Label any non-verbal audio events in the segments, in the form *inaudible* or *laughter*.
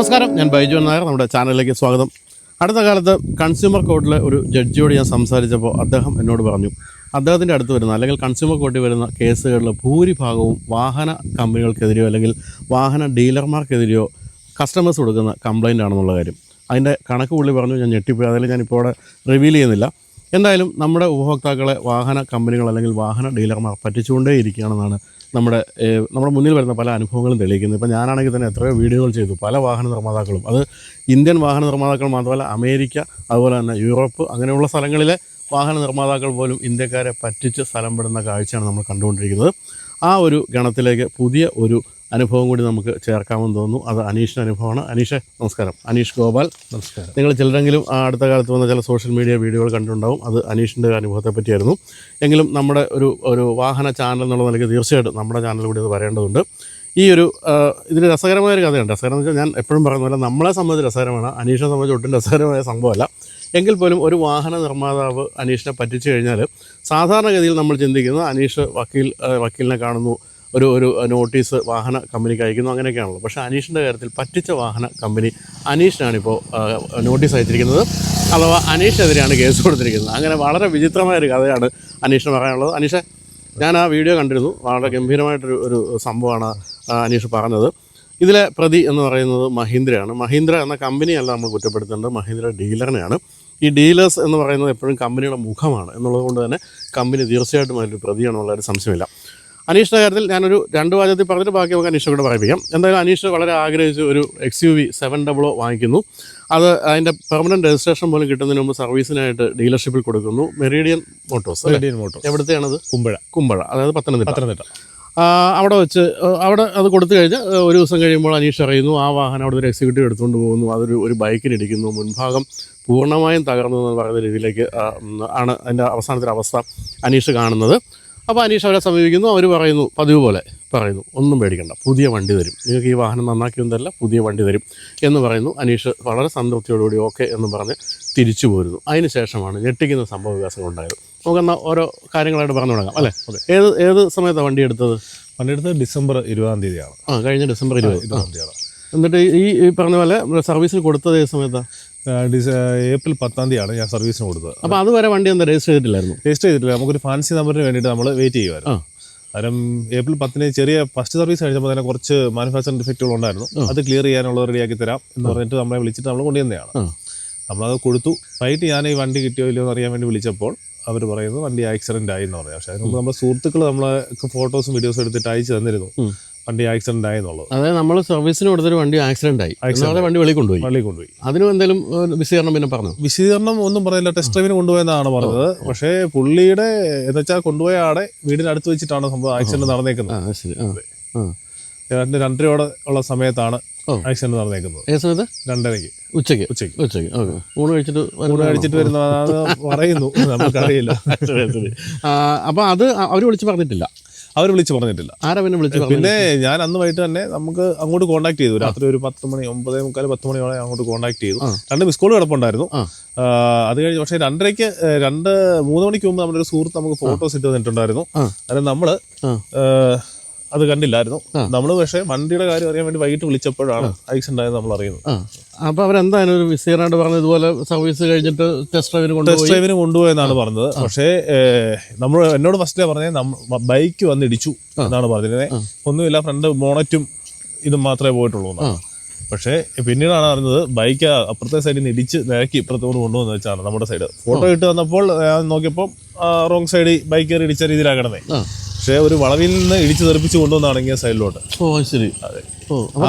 നമസ്കാരം ഞാൻ ബൈജു നായർ. നമ്മുടെ ചാനലിലേക്ക് സ്വാഗതം. അടുത്ത കാലത്ത് കൺസ്യൂമർ കോർട്ടിലെ ഒരു ജഡ്ജിയോട് ഞാൻ സംസാരിച്ചപ്പോൾ അദ്ദേഹം എന്നോട് പറഞ്ഞു അദ്ദേഹത്തിന്റെ അടുത്ത് വരുന്ന അല്ലെങ്കിൽ കൺസ്യൂമർ കോർട്ടിൽ വരുന്ന കേസുകളിൽ ഭൂരിഭാഗവും വാഹന കമ്പനികൾക്കെതിരെയോ അല്ലെങ്കിൽ വാഹന ഡീലർമാർക്കെതിരെയോ കസ്റ്റമേഴ്സ് കൊടുക്കുന്ന കംപ്ലൈന്റ് ആണെന്നുള്ള കാര്യം. അതിന്റെ കണക്ക് പുള്ളി പറഞ്ഞു ഞാൻ ഞെട്ടിപ്പോയി. അതിൽ ഞാനിപ്പോൾ അവിടെ റിവീൽ ചെയ്യുന്നില്ല. എന്തായാലും നമ്മുടെ ഉപഭോക്താക്കളെ വാഹന കമ്പനികൾ അല്ലെങ്കിൽ വാഹന ഡീലർമാർ പറ്റിച്ചുകൊണ്ടേ ഇരിക്കുകയാണെന്നാണ് നമ്മുടെ നമ്മുടെ മുന്നിൽ വരുന്ന പല അനുഭവങ്ങളും തെളിയിക്കുന്നത് ഇപ്പോൾ ഞാനാണെങ്കിൽ തന്നെ എത്രയോ വീഡിയോകൾ ചെയ്തു. പല വാഹന നിർമ്മാതാക്കളും. അത് ഇന്ത്യൻ വാഹന നിർമ്മാതാക്കൾ മാത്രമല്ല അമേരിക്ക അതുപോലെ തന്നെ യൂറോപ്പ് അങ്ങനെയുള്ള സ്ഥലങ്ങളിലെ വാഹന നിർമ്മാതാക്കൾ പോലും ഇന്ത്യക്കാരെ പറ്റിച്ച് സ്ഥലം പെടുന്ന കാഴ്ചയാണ് നമ്മൾ കണ്ടുകൊണ്ടിരിക്കുന്നത്. ആ ഒരു ഗണത്തിലേക്ക് പുതിയ ഒരു അനുഭവം കൂടി നമുക്ക് ചേർക്കാമെന്ന് തോന്നുന്നു. അത് അനീഷിന്റെ അനുഭവമാണ്. അനീഷെ നമസ്കാരം. അനീഷ് ഗോപാൽ. നമസ്കാരം. നിങ്ങൾ ചിലരെങ്കിലും ആ അടുത്ത കാലത്ത് വന്ന ചില സോഷ്യൽ മീഡിയ വീഡിയോകൾ കണ്ടിട്ടുണ്ടാവും. അത് അനീഷിന്റെ അനുഭവത്തെ പറ്റിയായിരുന്നു. എങ്കിലും നമ്മുടെ ഒരു ഒരു വാഹന ചാനൽ എന്നുള്ള നിലയ്ക്ക് തീർച്ചയായിട്ടും നമ്മുടെ ചാനൽ കൂടി അത് വരേണ്ടതുണ്ട്. ഈ ഒരു ഇതിന് ഇതിൽ രസകരമായ ഒരു കഥയുണ്ട്. രസകരം എന്ന് വെച്ചാൽ ഞാൻ എപ്പോഴും പറയുന്ന പോലെ നമ്മളെ സംബന്ധിച്ച് രസകരമാണ്. അനീഷിനെ സംബന്ധിച്ച് ഒട്ടും രസകരമായ സംഭവമല്ല. എങ്കിൽ പോലും ഒരു വാഹന നിർമ്മാതാവ് അനീഷിനെ പറ്റിച്ചു കഴിഞ്ഞാൽ സാധാരണഗതിയിൽ നമ്മൾ ചിന്തിക്കുന്നത് അനീഷ് വക്കീൽ വക്കീലിനെ കാണുന്നു. ഒരു ഒരു നോട്ടീസ് വാഹന കമ്പനിക്ക് അയക്കുന്നു അങ്ങനെയൊക്കെയാണല്ലോ. പക്ഷേ അനീഷിന്റെ കാര്യത്തിൽ പറ്റിച്ച വാഹന കമ്പനി അനീഷിനാണിപ്പോൾ നോട്ടീസ് അയച്ചിരിക്കുന്നത്. അഥവാ അനീഷിനെതിരെയാണ് കേസ് കൊടുത്തിരിക്കുന്നത്. അങ്ങനെ വളരെ വിചിത്രമായ ഒരു കഥയാണ് അനീഷിന് പറയാനുള്ളത്. അനീഷ് ഞാൻ ആ വീഡിയോ കണ്ടിരുന്നു. വളരെ ഗംഭീരമായിട്ടൊരു ഒരു സംഭവമാണ് അനീഷ് പറഞ്ഞത്. ഇതിലെ പ്രതി എന്ന് പറയുന്നത് മഹീന്ദ്രയാണ്. മഹീന്ദ്ര എന്ന കമ്പനിയല്ല നമ്മൾ കുറ്റപ്പെടുത്തേണ്ടത്. മഹീന്ദ്ര ഡീലറിനെയാണ്. ഈ ഡീലേഴ്സ് എന്ന് പറയുന്നത് എപ്പോഴും കമ്പനിയുടെ മുഖമാണ് എന്നുള്ളത് കൊണ്ട് തന്നെ കമ്പനി തീർച്ചയായിട്ടും അതിൽ പ്രതിയാണെന്നുള്ള ഒരു സംശയമില്ല. അനീഷിന്റെ കാര്യത്തിൽ ഞാനൊരു രണ്ട് വാചകത്തിൽ പറഞ്ഞിട്ട് ബാക്കി നമുക്ക് അനീഷ് കൂടെ പറയിപ്പിക്കാം എന്തായാലും അനീഷ് വളരെ ആഗ്രഹിച്ച് ഒരു X U V seven double വാങ്ങിക്കുന്നു. അത് അതിന്റെ പെർമനന്റ് രജിസ്ട്രേഷൻ പോലും കിട്ടുന്നതിന് മുമ്പ് സർവീസിനായിട്ട് ഡീലർഷിപ്പിൽ കൊടുക്കുന്നു. Meridian Motors Meridian motors motor എവിടുത്തെയാണത്? Kumbazha. Kumbazha. അതായത് പത്തനംതിട്ട. പത്തനംതിട്ട. അവിടെ വെച്ച് അവിടെ അത് കൊടുത്തു കഴിഞ്ഞാൽ ഒരു ദിവസം കഴിയുമ്പോൾ അനീഷ് അറിയുന്നു ആ വാഹനം അവിടെ ഒരു എക്സിക്യൂട്ടീവ് എടുത്തുകൊണ്ട് പോകുന്നു. അതൊരു ഒരു ബൈക്കിനിടിക്കുന്നു മുൻഭാഗം പൂർണമായും തകർന്നു എന്ന് പറയുന്ന രീതിയിലേക്ക് ആണ് അതിന്റെ അവസാനത്തെ അവസ്ഥ അനീഷ് കാണുന്നത്. അപ്പോൾ അനീഷ് അവരെ സമീപിക്കുന്നു. അവർ പറയുന്നു പതിവ് പോലെ പറയുന്നു. ഒന്നും പേടിക്കണ്ട. പുതിയ വണ്ടി തരും. നിങ്ങൾക്ക് ഈ വാഹനം നന്നാക്കിയൊന്നല്ല പുതിയ വണ്ടി തരും എന്ന് പറയുന്നു. അനീഷ് വളരെ സംതൃപ്തിയോടുകൂടി ഓക്കെ എന്ന് പറഞ്ഞ് തിരിച്ചു പോരുന്നു. അതിന് ശേഷമാണ് ഞെട്ടിക്കുന്ന സംഭവ വികാസങ്ങൾ ഉണ്ടായത്. നമുക്കെന്നാൽ ഓരോ കാര്യങ്ങളായിട്ട് പറഞ്ഞു തുടങ്ങാം അല്ലേ? അതെ. ഏത് ഏത് സമയത്താണ് വണ്ടി എടുത്തത്? വണ്ടി എടുത്തത് ഡിസംബർ ഇരുപതാം തീയതിയാണ്. ആ കഴിഞ്ഞ ഡിസംബർ ഇരുപത്. ഇരുപതാം തീയതിയാണ്. എന്നിട്ട് ഈ പറഞ്ഞ പോലെ സർവീസിന് കൊടുത്തത് ഏത് സമയത്താണ് ഏപ്രിൽ പത്താം തീയതിയാണ് ഞാൻ സർവീസിന് കൊടുത്തത്. അപ്പോൾ അതുവരെ വണ്ടി എന്താ രജിസ്റ്റർ ചെയ്തിട്ടില്ലായിരുന്നു? രജിസ്റ്റർ ചെയ്തിട്ടില്ല. നമുക്കൊരു ഫാൻസി നമ്പറിന് വേണ്ടിയിട്ട് നമ്മൾ വെയിറ്റ്. ചെയ്യുമായിരുന്നു കാരണം ഏപ്രിൽ പത്തിന് ചെറിയ ഫസ്റ്റ് സർവീസ് കഴിഞ്ഞപ്പോൾ തന്നെ കുറച്ച് മാനുഫാക്ചറിംഗ് ഡിഫക്റ്റുകൾ ഉണ്ടായിരുന്നു. അത് ക്ലിയർ ചെയ്യാനുള്ള റെഡിയാക്കി തരാം എന്ന് പറഞ്ഞിട്ട് നമ്മളെ വിളിച്ചിട്ട് നമ്മൾ കൊണ്ടുവന്നതാണ്. നമ്മളത് കൊടുത്തു. വൈകിട്ട് ഞാൻ ഈ വണ്ടി കിട്ടിയോ ഇല്ലയോ എന്ന് അറിയാൻ വേണ്ടി വിളിച്ചപ്പോൾ അവർ പറയുന്നത് വണ്ടി ആക്സിഡന്റ് ആയി എന്ന് പറഞ്ഞു. പക്ഷേ അതിന് മുമ്പ് നമ്മുടെ സുഹൃത്തുക്കൾ നമ്മളെ ഫോട്ടോസും വീഡിയോസും എടുത്തിട്ട് അയച്ചു തന്നിരുന്നു. വണ്ടി ആക്സിഡന്റ് ആയി എന്നുള്ളത്. അതായത് നമ്മൾ സർവീസിന് കൊടുത്തൊരു വണ്ടി ആക്സിഡന്റ് ആയി. വണ്ടി വെളി കൊണ്ടുപോയി. വെളി കൊണ്ടുപോയി. അതിനും എന്തെങ്കിലും വിശദീകരണം പിന്നെ പറഞ്ഞു? വിശദീകരണം ഒന്നും പറയില്ല. ടെസ്റ്റ് ഡ്രൈവിന് കൊണ്ടുപോയെന്നാണ് പറഞ്ഞത്. പക്ഷേ പുള്ളിയുടെ എന്ന് വെച്ചാൽ കൊണ്ടുപോയ ആടെ വീടിന്റെ അടുത്ത് വെച്ചിട്ടാണ് സംഭവം ആക്സിഡന്റ് നടന്നേക്കുന്നത്. രണ്ട് രണ്ടരയോടെ ഉള്ള സമയത്താണ് ആക്സിഡന്റ് നടന്നേക്കുന്നത്. ഏത് സമയത്ത്? രണ്ടരയ്ക്ക്. ഉച്ചയ്ക്ക്. ഉച്ചയ്ക്ക്. ഉച്ചയ്ക്ക്. ഓക്കെ ഊണ് കഴിച്ചിട്ട് ഊണ് കഴിച്ചിട്ട് വരുന്നതാണ്? പറയുന്നു. *laughs* നമുക്കറിയില്ല. അപ്പോൾ അത് അവർ വിളിച്ച് പറഞ്ഞിട്ടില്ല. അവർ വിളിച്ച് പറഞ്ഞിട്ടില്ല. ആരാ പിന്നെ വിളിച്ച് പിന്നെ ഞാൻ അന്ന് വൈകിട്ട് തന്നെ നമുക്ക് അങ്ങോട്ട് കോൺടാക്ട് ചെയ്തു. രാത്രി ഒരു പത്ത് മണി ഒമ്പതേ മുക്കാൽ പത്ത് മണിയോടെ അങ്ങോട്ട് കോൺടാക്ട് ചെയ്തു. രണ്ട് മിസ് കോൾ കിടപ്പുണ്ടായിരുന്നു. അത് കഴിഞ്ഞ് പക്ഷേ രണ്ടരയ്ക്ക് രണ്ട് മൂന്ന് മണിക്ക് മുമ്പ് നമ്മുടെ ഒരു സുഹൃത്ത് നമുക്ക് ഫോട്ടോസ് ഇട്ട് തന്നിട്ടുണ്ടായിരുന്നു. അതായത് നമ്മൾ അത് കണ്ടില്ലായിരുന്നു. നമ്മൾ പക്ഷേ വണ്ടിയുടെ കാര്യം അറിയാൻ വേണ്ടി വൈകിട്ട് വിളിച്ചപ്പോഴാണ് ആക്സിഡന്റ് ആയത് നമ്മൾ അറിയുന്നത്. അപ്പൊ അവരെന്തായാലും ഒരു വിശദീകരണമായിട്ട് പറഞ്ഞത് ഇതുപോലെ സർവീസ് കഴിഞ്ഞിട്ട് ടെസ്റ്റ് ഡ്രൈവിന് ടെസ്റ്റ് ഡ്രൈവിന് കൊണ്ടുപോയെന്നാണ് പറഞ്ഞത്. പക്ഷേ നമ്മൾ എന്നോട് ഫസ്റ്റേ പറഞ്ഞത് ബൈക്ക് വന്ന് ഇടിച്ചു എന്നാണ് പറഞ്ഞിരുന്നത്. ഒന്നുമില്ല ഫ്രണ്ട് മോണറ്റും ഇതും മാത്രമേ പോയിട്ടുള്ളൂ എന്നാണ്. പക്ഷേ പിന്നീടാണ് അറിഞ്ഞത് ബൈക്ക് അപ്പുറത്തെ സൈഡിൽ നിന്ന് ഇടിച്ച് നിരക്കി ഇപ്പുറത്തോട് കൊണ്ടുവന്ന് വെച്ചാണ് നമ്മുടെ സൈഡ്. ഫോട്ടോ ഇട്ട് വന്നപ്പോൾ ഞാൻ നോക്കിയപ്പോൾ റോങ് സൈഡിൽ ബൈക്ക് കയറി ഇടിച്ച രീതിയിലാണ് കിടന്നത് പക്ഷേ ഒരു വളവിൽ നിന്ന് ഇടിച്ച് തെറിപ്പിച്ച് കൊണ്ടുവന്നാണെങ്കിൽ സൈഡിലോട്ട്. ഓ ശരി. അപ്പോൾ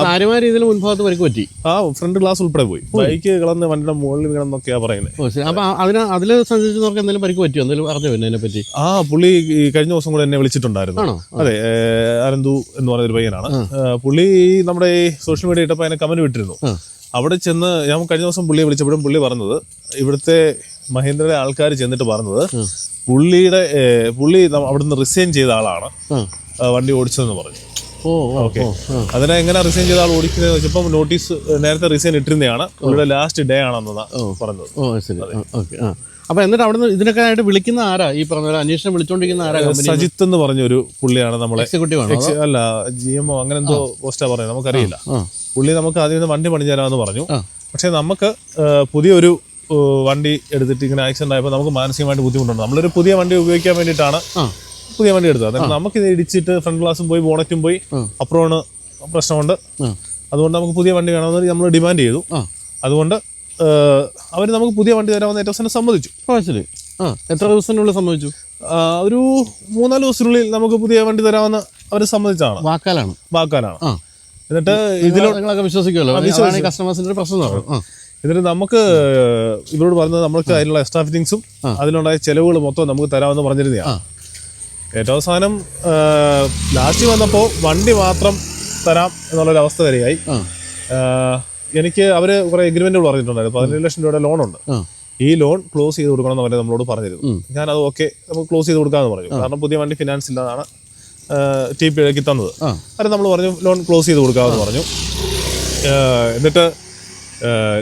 കാര്യമായ രീതിയിൽ മുൻഭാഗത്ത് പരിക്ക് പറ്റി. ആ ഫ്രണ്ട് ഗ്ലാസ് ഉൾപ്പെടെ പോയി. ബൈക്ക് കിളന്ന് വണ്ടിയുടെ മുകളിൽ കിടന്നൊക്കെയാ പറയുന്നത് അപ്പോൾ അതിന് അതിൽ സഞ്ചരിച്ച് എന്തെങ്കിലും പരിക്ക് പറ്റിയോ? എന്തെങ്കിലും അറിഞ്ഞോ പിന്നെ പറ്റി? ആ പുള്ളി കഴിഞ്ഞ ദിവസം കൂടെ എന്നെ വിളിച്ചിട്ടുണ്ടായിരുന്നു. അതെ അനന്തു എന്ന് പറയുന്ന ഒരു പയ്യനാണ് പുള്ളി നമ്മുടെ ഈ സോഷ്യൽ മീഡിയ ഇട്ടപ്പോൾ അതിനെ കമന്റ് വിട്ടിരുന്നു. അവിടെ ചെന്ന് ഞാൻ കഴിഞ്ഞ ദിവസം പുള്ളിയെ വിളിച്ചപ്പോഴും പുള്ളി പറഞ്ഞത് ഇവിടുത്തെ മഹേന്ദ്രയുടെ ആൾക്കാർ ചെന്നിട്ട് പറഞ്ഞത് പുള്ളിയുടെ പുള്ളി ന- അവിടുന്ന് റിസൈൻ ചെയ്ത ആളാണ്. വണ്ടി ഓടിച്ചതെന്ന് പറഞ്ഞു. ഓ ഓ ഓ അതിനെ എങ്ങനെ റിസൈൻ ചെയ്ത ആൾ ഓടിക്കുന്നത് വെച്ചപ്പോൾ നോട്ടീസ് നേരത്തെ റിസൈൻ ഇട്ടിരുന്നതാണ് പുള്ളിയുടെ ലാസ്റ്റ് ഡേ ആണെന്നതാണ് പറഞ്ഞത്. ഓ ശരി. ഓക്കെ ആ. അപ്പൊ എന്നിട്ട് അവിടെ നിന്ന് ഇതിനൊക്കെ ആയിട്ട് വിളിക്കുന്ന ആരാ? ഈ പറഞ്ഞ അന്വേഷണം വിളിച്ചോണ്ടിരിക്കുന്ന ആരാ സജിത്ത് എന്ന് പറഞ്ഞ ഒരു പുള്ളിയാണ് നമ്മളെ. എക്സിക്യൂട്ടീവ് അല്ല ജി എം ഒ അങ്ങനെ എന്തോ പോസ്റ്റാ പറഞ്ഞത് നമുക്കറിയില്ല. പുള്ളി നമുക്ക് ആദ്യം നിന്ന് വണ്ടി പണി തരാമെന്ന് പറഞ്ഞു പക്ഷെ നമുക്ക് പുതിയൊരു വണ്ടി എടുത്തിട്ട് ഇങ്ങനെ ആക്സിഡന്റ് ആയപ്പോൾ നമുക്ക് മാനസികമായിട്ട് ബുദ്ധിമുട്ടുണ്ട്. നമ്മളൊരു പുതിയ വണ്ടി ഉപയോഗിക്കാൻ വേണ്ടിയിട്ടാണ് പുതിയ വണ്ടി എടുത്തത്. നമുക്ക് ഇത് ഇടിച്ചിട്ട് ഫ്രണ്ട് ഗ്ലാസും പോയി ബോണറ്റും പോയി. അപ്പുറമാണ് പ്രശ്നമുണ്ട്. അതുകൊണ്ട് നമുക്ക് പുതിയ വണ്ടി വേണമെന്ന് നമ്മൾ ഡിമാൻഡ് ചെയ്തു. അതുകൊണ്ട് അവർ നമുക്ക് പുതിയ വണ്ടി തരാമെന്ന് ഏറ്റവും അവസാനം സമ്മതിച്ചു. ശരി. ആ എത്ര ദിവസത്തിനുള്ളിൽ സമ്മതിച്ചു? ഒരു മൂന്നാൽ ദിവസത്തിനുള്ളിൽ നമുക്ക് പുതിയ വണ്ടി തരാമെന്ന് അവർ സമ്മതിച്ചാണ് വാക്കാലാണ്. വാക്കാലാണ്. എന്നിട്ട് ഇതിലൊക്കെ വിശ്വസിക്കുമല്ലോ. കസ്റ്റമേഴ്സിന്റെ ഒരു പ്രശ്നം എന്നിട്ട് നമുക്ക് ഇവരോട് പറഞ്ഞത് നമ്മൾക്ക് അതിനുള്ള എക്സ്ട്രാ ഫിറ്റിങ്സും അതിനുണ്ടായ ചെലവുകൾ മൊത്തം നമുക്ക് തരാമെന്ന് പറഞ്ഞിരുന്നതാണ്. ഏറ്റവും അവസാനം ലാസ്റ്റ് വന്നപ്പോൾ വണ്ടി മാത്രം തരാം എന്നുള്ളൊരു അവസ്ഥ വരെയായി എനിക്ക് അവർ കുറെ എഗ്രിമെന്റുകൾ പറഞ്ഞിട്ടുണ്ടായിരുന്നു. പതിനേഴ് ലക്ഷം രൂപയുടെ ലോൺ ഉണ്ട്. ഈ ലോൺ ക്ലോസ് ചെയ്ത് കൊടുക്കണം എന്ന് നമ്മളോട് പറഞ്ഞിരുന്നു. ഞാൻ അത് ഓക്കെ നമുക്ക് ക്ലോസ് ചെയ്ത് കൊടുക്കാമെന്ന് പറഞ്ഞു. കാരണം പുതിയ വണ്ടി ഫിനാൻസ് ഇല്ലാതാണ് ടി പി ഇടയ്ക്ക് തന്നത്. അത് നമ്മൾ പറഞ്ഞു ലോൺ ക്ലോസ് ചെയ്ത് കൊടുക്കാമെന്ന് പറഞ്ഞു. എന്നിട്ട്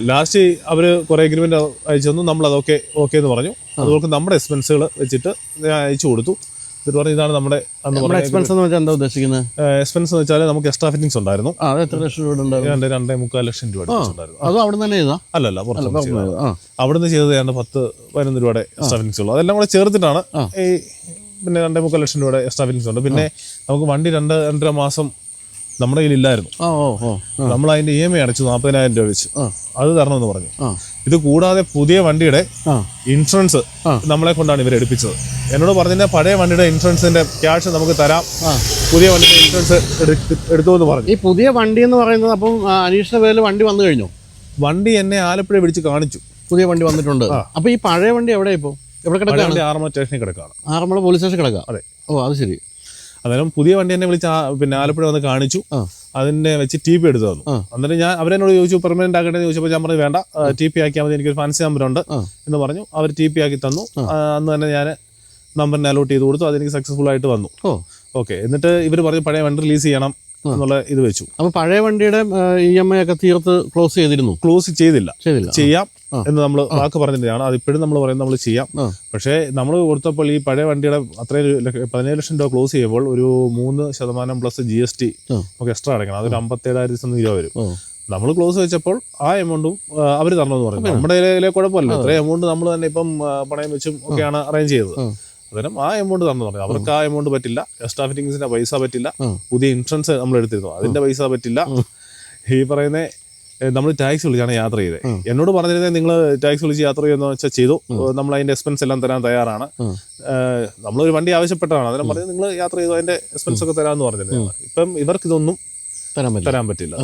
ലാസ്റ്റ് അവർ കുറേ എഗ്രിമെന്റ് അയച്ചു തന്നു. നമ്മൾ അതൊക്കെ ഓക്കെ എന്ന് പറഞ്ഞു. അതുപോലെ നമ്മുടെ എക്സ്പെൻസുകൾ വെച്ചിട്ട് ഞാൻ അയച്ചു കൊടുത്തു. എന്നിട്ട് പറഞ്ഞു ഇതാണ് നമ്മുടെ എക്സ്പെൻസ് എന്ന് വെച്ചാൽ എന്താ ഉദ്ദേശിക്കുന്നത്? എക്സ്പെൻസ് എന്ന് വെച്ചാൽ നമുക്ക് എക്സ്ട്രാ ഫിറ്റിംഗ്സ് ഉണ്ടായിരുന്നു. അത് എത്ര ലക്ഷം രൂപ ഉണ്ടായിരുന്നു? രണ്ട് മുക്കാൽ ലക്ഷം രൂപ അത് അവിടെ തന്നെ ചെയ്താ അല്ലല്ല. ആ. അവിടുന്ന് ചെയ്തത് ഏതാണ്ട് പത്ത് പതിനൊന്ന് രൂപയുടെ എക്സ്ട്രാ ഫിറ്റിംഗ്സ് ഉള്ളൂ. അതെല്ലാം കൂടെ ചേർത്തിട്ടാണ് ഈ പിന്നെ രണ്ടേ മുക്കാൽ ലക്ഷം രൂപയുടെ എക്സ്ട്രാ ഫിറ്റിംഗ്സ് ഉണ്ട്. പിന്നെ നമുക്ക് വണ്ടി രണ്ട് രണ്ടര മാസം നമ്മുടെ കയ്യിൽ ഇല്ലായിരുന്നു നമ്മൾ അതിന്റെ ഇ എം ഐ അടച്ചു നാൽപ്പതിനായിരം രൂപ വെച്ച്. അത് തരണമെന്ന് പറഞ്ഞു. ഇത് കൂടാതെ പുതിയ വണ്ടിയുടെ ഇൻഷുറൻസ് നമ്മളെ കൊണ്ടാണ് ഇവർ എടുപ്പിച്ചത്. എന്നോട് പറഞ്ഞ പഴയ വണ്ടിയുടെ ഇൻഷുറൻസിന്റെ ക്യാഷ് നമുക്ക് തരാം. പുതിയ വണ്ടിയുടെ ഇൻഷുറൻസ് എടുത്തു എന്ന് പറഞ്ഞു. ഈ പുതിയ വണ്ടി എന്ന് പറയുന്നത് അപ്പം അനീഷ് അനീഷിന്റെ പേരിൽ വണ്ടി വന്നു കഴിഞ്ഞു? വണ്ടി എന്നെ ആലപ്പുഴ പിടിച്ച് കാണിച്ചു. പുതിയ വണ്ടി വന്നിട്ടുണ്ട്. അപ്പൊ ഈ പഴയ വണ്ടി എവിടെ ഇപ്പോ? എവിടെ കിടക്കാണ്? ആറന്മുള സ്റ്റേഷനിൽ കിടക്കാണ്. ആറന്മുള പോലീസ് സ്റ്റേഷൻ കിടക്കാം? അതെ. ഓ അത് ശരി. അന്നേരം പുതിയ വണ്ടി എന്നെ വിളിച്ച് പിന്നെ ആലപ്പുഴ വന്ന് കാണിച്ചു. ആ. അതിന്റെ വെച്ച് ടി പി എടുത്തു തന്നു. എന്നിട്ട് ഞാൻ അവരെന്നോട് ചോദിച്ചു പെർമനന്റ് ആക്കട്ടെ എന്ന് ചോദിച്ചപ്പോൾ ഞാൻ പറഞ്ഞു വേണ്ട ടി പി ആക്കിയാൽ മതി. എനിക്കൊരു ഫാൻസി നമ്പർ ഉണ്ട്. എന്ന് പറഞ്ഞു. അവർ ടി പി ആക്കി തന്നു. അന്ന് തന്നെ ഞാൻ നമ്പറിനെ അലോട്ട് ചെയ്ത് കൊടുത്തു. അതെനിക്ക് സക്സസ്ഫുൾ ആയിട്ട് വന്നു. ഓക്കെ എന്നിട്ട് ഇവർ പറഞ്ഞു പഴയ വണ്ടി റിലീസ് ചെയ്യണം. എന്നുള്ള ഇത് വെച്ചു. അപ്പൊ പഴയ വണ്ടിയുടെ ഇ എം ഐ ഒക്കെ തീർത്ത് ക്ലോസ് ചെയ്തിരുന്നു? ക്ലോസ് ചെയ്തില്ല. ചെയ്തില്ല. ചെയ്യാം എന്ന് നമ്മൾ വാക്ക് പറഞ്ഞിട്ടാണ് അതിപ്പോഴും നമ്മൾ പറയുന്നത് നമ്മൾ ചെയ്യാം. പക്ഷേ നമ്മൾ കൊടുത്തപ്പോൾ ഈ പഴയ വണ്ടിയുടെ അത്രയും പതിനേഴ് ലക്ഷം രൂപ ക്ലോസ് ചെയ്യുമ്പോൾ ഒരു മൂന്ന് ശതമാനം പ്ലസ് ജി എസ് ടി. നമുക്ക് എക്സ്ട്രാ അടയ്ക്കണം. അതൊരു അമ്പത്തേഴായിരത്തി രൂപ വരും. നമ്മൾ ക്ലോസ് വെച്ചപ്പോൾ ആ എമൗണ്ടും അവർ തരണമെന്ന് പറഞ്ഞു. നമ്മുടെ കുഴപ്പമില്ല. അത്രയും എമൗണ്ട് നമ്മൾ തന്നെ ഇപ്പം പണയം വെച്ചും ഒക്കെയാണ് അറേഞ്ച് ചെയ്തത്. അന്നേരം ആ എമൗണ്ട് തന്നു പറഞ്ഞു. അവർക്ക് ആ എമൗണ്ട് പറ്റില്ല. എക്സ്ട്രാ ഫിറ്റിംഗ്സിന്റെ പൈസ പറ്റില്ല. പുതിയ ഇൻഷുറൻസ് നമ്മൾ എടുത്തിരുന്നു. അതിന്റെ പൈസ പറ്റില്ല. ഈ പറയുന്ന നമ്മൾ ടാക്സി വിളിച്ചാണ് യാത്ര ചെയ്തത്. എന്നോട് പറഞ്ഞിരുന്നത് നിങ്ങൾ ടാക്സി വിളിച്ച് യാത്ര ചെയ്യുന്ന വെച്ചാൽ ചെയ്തു. നമ്മൾ അതിന്റെ എക്സ്പെൻസ് എല്ലാം തരാൻ തയ്യാറാണ്. നമ്മളൊരു വണ്ടി ആവശ്യപ്പെട്ടതാണ്. അതിനെ പറഞ്ഞ് നിങ്ങൾ യാത്ര ചെയ്തു അതിന്റെ എക്സ്പെൻസ് ഒക്കെ തരാമെന്ന് പറഞ്ഞിരുന്നു. ഇപ്പം ഇവർക്ക് ഇതൊന്നും തരാൻ പറ്റില്ല.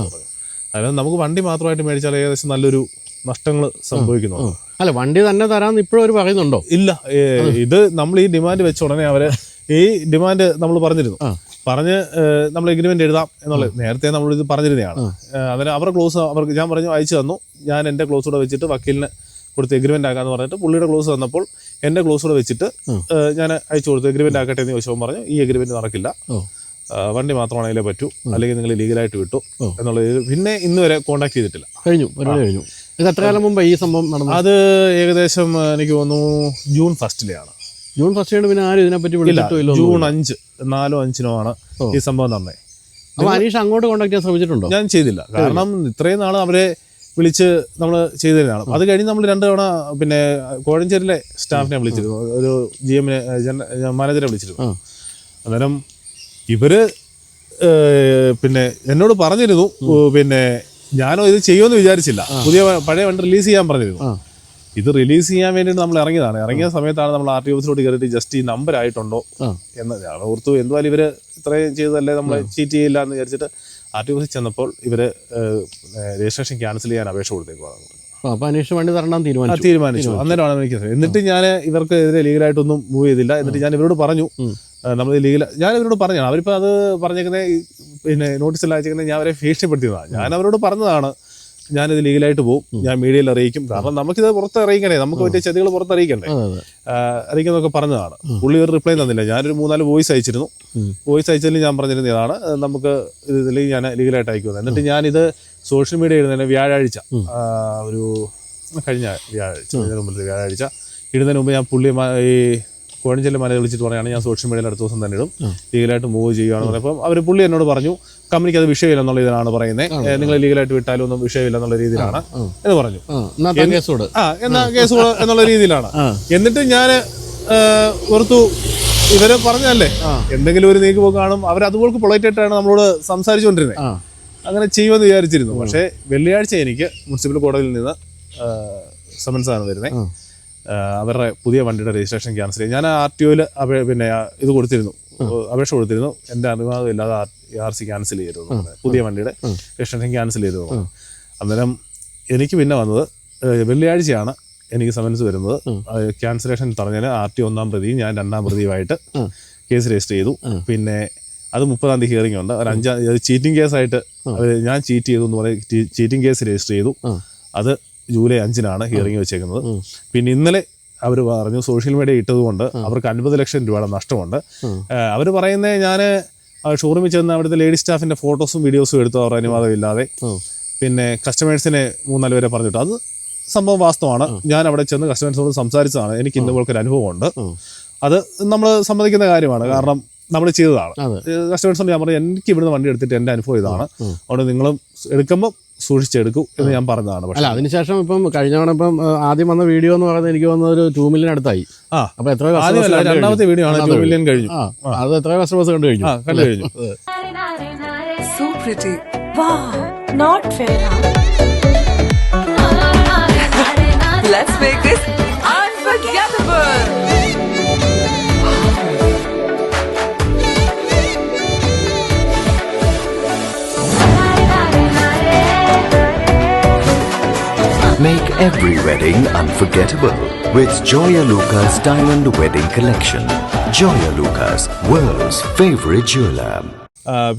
അതായത് നമുക്ക് വണ്ടി മാത്രമായിട്ട് മേടിച്ചാൽ ഏകദേശം നല്ലൊരു നഷ്ടങ്ങൾ സംഭവിക്കുന്നുണ്ട്. അല്ല വണ്ടി തന്നെ തരാന്ന് ഇപ്പോഴും അവർ പറയുന്നുണ്ടോ? ഇല്ല ഇത് നമ്മൾ ഈ ഡിമാൻഡ് വെച്ച ഉടനെ അവരെ ഈ ഡിമാൻഡ് നമ്മൾ പറഞ്ഞിരുന്നു. പറഞ്ഞ് നമ്മൾ എഗ്രിമെന്റ് എഴുതാം എന്നുള്ളത് നേരത്തെ നമ്മൾ ഇത് പറഞ്ഞിരുന്നതാണ്. അതിന് അവരുടെ ക്ലോസ് അവർക്ക് ഞാൻ പറഞ്ഞു അയച്ചു തന്നു. ഞാൻ എന്റെ ക്ലോസ് കൂടെ വെച്ചിട്ട് വക്കീലിന് കൊടുത്ത് എഗ്രിമെന്റ് ആക്കാന്ന് പറഞ്ഞിട്ട് പുള്ളിയുടെ ക്ലോസ് തന്നപ്പോൾ എന്റെ ക്ലോസ് കൂടെ വെച്ചിട്ട് ഞാൻ അയച്ചു കൊടുത്തു. എഗ്രിമെന്റ് ആക്കട്ടെ എന്ന് ചോദിച്ചപ്പോൾ പറഞ്ഞു ഈ എഗ്രിമെന്റ് നടക്കില്ല. വണ്ടി മാത്രമാണെങ്കിലേ പറ്റൂ. അല്ലെങ്കിൽ നിങ്ങൾ ലീഗലായിട്ട് വിട്ടു എന്നുള്ള എന്നുള്ളത് പിന്നെ ഇന്നുവരെ കോൺടാക്ട് ചെയ്തിട്ടില്ല. കഴിഞ്ഞു കഴിഞ്ഞു. ഇത് എത്ര കാലം മുമ്പ് ഈ സംഭവം നടന്നു അത് ഏകദേശം എനിക്ക് തോന്നുന്നു ജൂൺ ഫസ്റ്റിലെയാണ്. ജൂൺ ഫസ്റ്റ് പിന്നെ ആരും ഇതിനെപ്പറ്റി വിളിച്ചിട്ടില്ല ജൂൺ അഞ്ച് നാലോ അഞ്ചിനോ ആണ്. ഈ സംഭവം നടന്നത് അപ്പൊ അനീഷ് അങ്ങോട്ട് കോൺടാക്ട് ചെയ്യാൻ ശ്രമിച്ചിട്ടുണ്ടോ? ഞാൻ ചെയ്തില്ല. കാരണം ഇത്രയും നാൾ അവരെ വിളിച്ച് നമ്മൾ ചെയ്തതാണ് അത് കഴിഞ്ഞ് നമ്മൾ രണ്ട് തവണ പിന്നെ കോഴഞ്ചേരിയിലെ സ്റ്റാഫിനെ വിളിച്ചിരുന്നു. ഒരു ജി എമ്മിനെ മാനേജറെ വിളിച്ചിരുന്നു. അന്നേരം ഇവർ പിന്നെ എന്നോട് പറഞ്ഞിരുന്നു പിന്നെ ഞാനോ ഇത് ചെയ്യുമെന്ന് വിചാരിച്ചില്ല. പുതിയ പഴയ വണ്ടി റിലീസ് ചെയ്യാൻ പറഞ്ഞിരുന്നു. ഇത് റിലീസ് ചെയ്യാൻ വേണ്ടിയിട്ട് നമ്മൾ ഇറങ്ങിയതാണ്. ഇറങ്ങിയ സമയത്താണ് നമ്മൾ ആർ ടി ഓഫീസിലോട്ട് കയറിയിട്ട് ജസ്റ്റ് ഈ നമ്പർ ആയിട്ടുണ്ടോ. എന്ന് ഞാൻ ഓർത്തു. എന്തുവാലും ഇവർ ഇത്രയും ചെയ്തതല്ലേ നമ്മളെ ചീറ്റ് ചെയ്യില്ല എന്ന് വിചാരിച്ചിട്ട് ആർ ടി ഓഫീസിൽ ചെന്നപ്പോൾ ഇവർ രജിസ്ട്രേഷൻ ക്യാൻസൽ ചെയ്യാൻ അപേക്ഷ കൊടുത്തേക്കുവാണ് തീരുമാനിച്ചു. അന്നേരമാണ് എനിക്ക് എന്നിട്ട് ഞാൻ ഇവർക്ക് എതിരെ ലീഗലായിട്ടൊന്നും മൂവ് ചെയ്തില്ല. എന്നിട്ട് ഞാൻ ഇവരോട് പറഞ്ഞു. നമ്മൾ ലീഗൽ ഞാൻ അവരോട് പറഞ്ഞതാണ്. അവരിപ്പോൾ അത് പറഞ്ഞേക്കുന്നത് പിന്നെ നോട്ടീസിൽ അയച്ചേക്കുന്നത് ഞാൻ അവരെ ഭീഷണിപ്പെടുത്തിയതാണ്. ഞാൻ അവരോട് പറഞ്ഞതാണ് ഞാനിത് ലീഗലായിട്ട് പോകും ഞാൻ മീഡിയയിൽ അറിയിക്കും. കാരണം നമുക്കിത് പുറത്ത് അറിയിക്കണേ നമുക്ക് പറ്റിയ ചെതികൾ പുറത്ത് അറിയിക്കണ്ടേ? അറിയിക്കുന്നതൊക്കെ പറഞ്ഞതാണ്. പുള്ളി ഒരു റിപ്ലൈ തന്നില്ല. ഞാനൊരു മൂന്നാൽ വോയിസ് അയച്ചിരുന്നു. വോയിസ് അയച്ചതിൽ ഞാൻ പറഞ്ഞിരുന്നതാണ് ഇതാണ്. നമുക്ക് ഇതിൽ ഞാൻ ലീഗലായിട്ട് അയക്കുന്നത് എന്നിട്ട് ഞാനിത് സോഷ്യൽ മീഡിയ ഇടുന്നതിന് വ്യാഴാഴ്ച ഒരു കഴിഞ്ഞ വ്യാഴാഴ്ച വ്യാഴാഴ്ച ഇടുന്നതിന് മുമ്പ് ഞാൻ പുള്ളി ഈ കോഴഞ്ചേരി മല വിളിച്ചിട്ട് പറയുകയാണ് ഞാൻ സോഷ്യൽ മീഡിയയിൽ അടുത്ത ദിവസം തന്നെ ഇടും. ലീഗലായിട്ട് മൂവ് ചെയ്യുകയാണെന്ന് പറഞ്ഞപ്പോൾ അവർ പുള്ളി എന്നോട് പറഞ്ഞു കമ്പനിക്ക് അത് വിഷയമില്ല എന്നുള്ള ഇതിലാണ് പറയുന്നത് നിങ്ങൾ ലീഗലായിട്ട് വിട്ടാലും ഒന്നും വിഷയമില്ല എന്നുള്ള രീതിയിലാണ്. എന്ന് പറഞ്ഞു. ആ എന്നാ കേസ് എന്നുള്ള രീതിയിലാണ്. എന്നിട്ട് ഞാൻ ഓർത്തു ഇവരെ പറഞ്ഞല്ലേ എന്തെങ്കിലും ഒരു നീക്ക് പോക്ക് കാണും അവർ അതുപോലെ പൊളൈറ്റ് ആയിട്ടാണ് നമ്മളോട് സംസാരിച്ചുകൊണ്ടിരുന്നത് അങ്ങനെ ചെയ്യുമെന്ന് വിചാരിച്ചിരുന്നു. പക്ഷേ വെള്ളിയാഴ്ച എനിക്ക് മുനിസിപ്പൽ കോടതിയിൽ നിന്ന് സമൻസ് ആണ് വരുന്നത് അവരുടെ പുതിയ വണ്ടിയുടെ രജിസ്ട്രേഷൻ ക്യാൻസൽ ചെയ്യും ഞാൻ ആർ ടി ഒയിൽ പിന്നെ ഇത് കൊടുത്തിരുന്നു. അപേക്ഷ കൊടുത്തിരുന്നു. എന്റെ അനുവാദം ഇല്ലാതെ ആർ സി ക്യാൻസൽ ചെയ്തു പുതിയ വണ്ടിയുടെ രജിസ്ട്രേഷൻ ക്യാൻസൽ ചെയ്തു അന്നേരം എനിക്ക് പിന്നെ വന്നത് വെള്ളിയാഴ്ചയാണ് എനിക്ക് സമൻസ് വരുന്നത്. ക്യാൻസലേഷൻ തടഞ്ഞാൽ ആർ ടി ഒന്നാം പ്രതിയും ഞാൻ രണ്ടാം പ്രതിയുമായിട്ട് കേസ് രജിസ്റ്റർ ചെയ്തു. പിന്നെ അത് മുപ്പതാം തീയതി ഹിയറിംഗ് ഉണ്ട്. ഒരു അഞ്ചാം ചീറ്റിംഗ് കേസായിട്ട് ഞാൻ ചീറ്റ് ചെയ്തു എന്ന് പറയും ചീറ്റിംഗ് കേസ് രജിസ്റ്റർ ചെയ്തു. അത് ജൂലൈ അഞ്ചിനാണ് ഹിയറിംഗ് വെച്ചേക്കുന്നത്. പിന്നെ ഇന്നലെ അവർ പറഞ്ഞു സോഷ്യൽ മീഡിയ ഇട്ടതുകൊണ്ട് അവർക്ക് അൻപത് ലക്ഷം രൂപയുടെ നഷ്ടമുണ്ട്. അവർ പറയുന്നത് ഞാൻ ഷോറൂമിൽ ചെന്ന് അവിടുത്തെ ലേഡി സ്റ്റാഫിന്റെ ഫോട്ടോസും വീഡിയോസും എടുത്തു അവർ അനുവാദം ഇല്ലാതെ പിന്നെ കസ്റ്റമേഴ്സിനെ മൂന്നാൽ പേരെ പറഞ്ഞിട്ട്. അത് സംഭവം വാസ്തവമാണ്. ഞാൻ അവിടെ ചെന്ന് കസ്റ്റമേഴ്സിനോട് സംസാരിച്ചതാണ്. എനിക്ക് ഇന്ന ഒരു അനുഭവമുണ്ട്. അത് നമ്മൾ സമ്മതിക്കുന്ന കാര്യമാണ്. കാരണം നമ്മൾ ചെയ്തതാണ്. കസ്റ്റമേഴ്സിനോട് ഞാൻ പറഞ്ഞു എനിക്ക് ഇവിടുന്ന് വണ്ടി എടുത്തിട്ട് എന്റെ അനുഭവം ഇതാണ്. അതുകൊണ്ട് നിങ്ങളും എടുക്കുമ്പോൾ സൂക്ഷിച്ചെടുക്കൂ എന്ന് ഞാൻ പറഞ്ഞതാണ് പക്ഷേ. അല്ല അതിനുശേഷം ഇപ്പം കഴിഞ്ഞ തവണ ഇപ്പം ആദ്യം വന്ന വീഡിയോ എന്ന് പറയുന്നത് എനിക്ക് വന്നത് ഒരു ടൂ മില്യൺ അടുത്തായി. അപ്പൊ കണ്ടു രണ്ടാമത്തെ വീഡിയോ ആണ് ടൂ മില്യൺ കഴിഞ്ഞു. അത് എത്ര കസ്റ്റമേഴ്സ് കണ്ടു കഴിഞ്ഞു? കണ്ടു കഴിഞ്ഞു. not fair. Let's make this unforgettable. Make every wedding unforgettable with Joya Lucas Diamond Wedding Collection. Joya Lucas, world's favorite jeweler.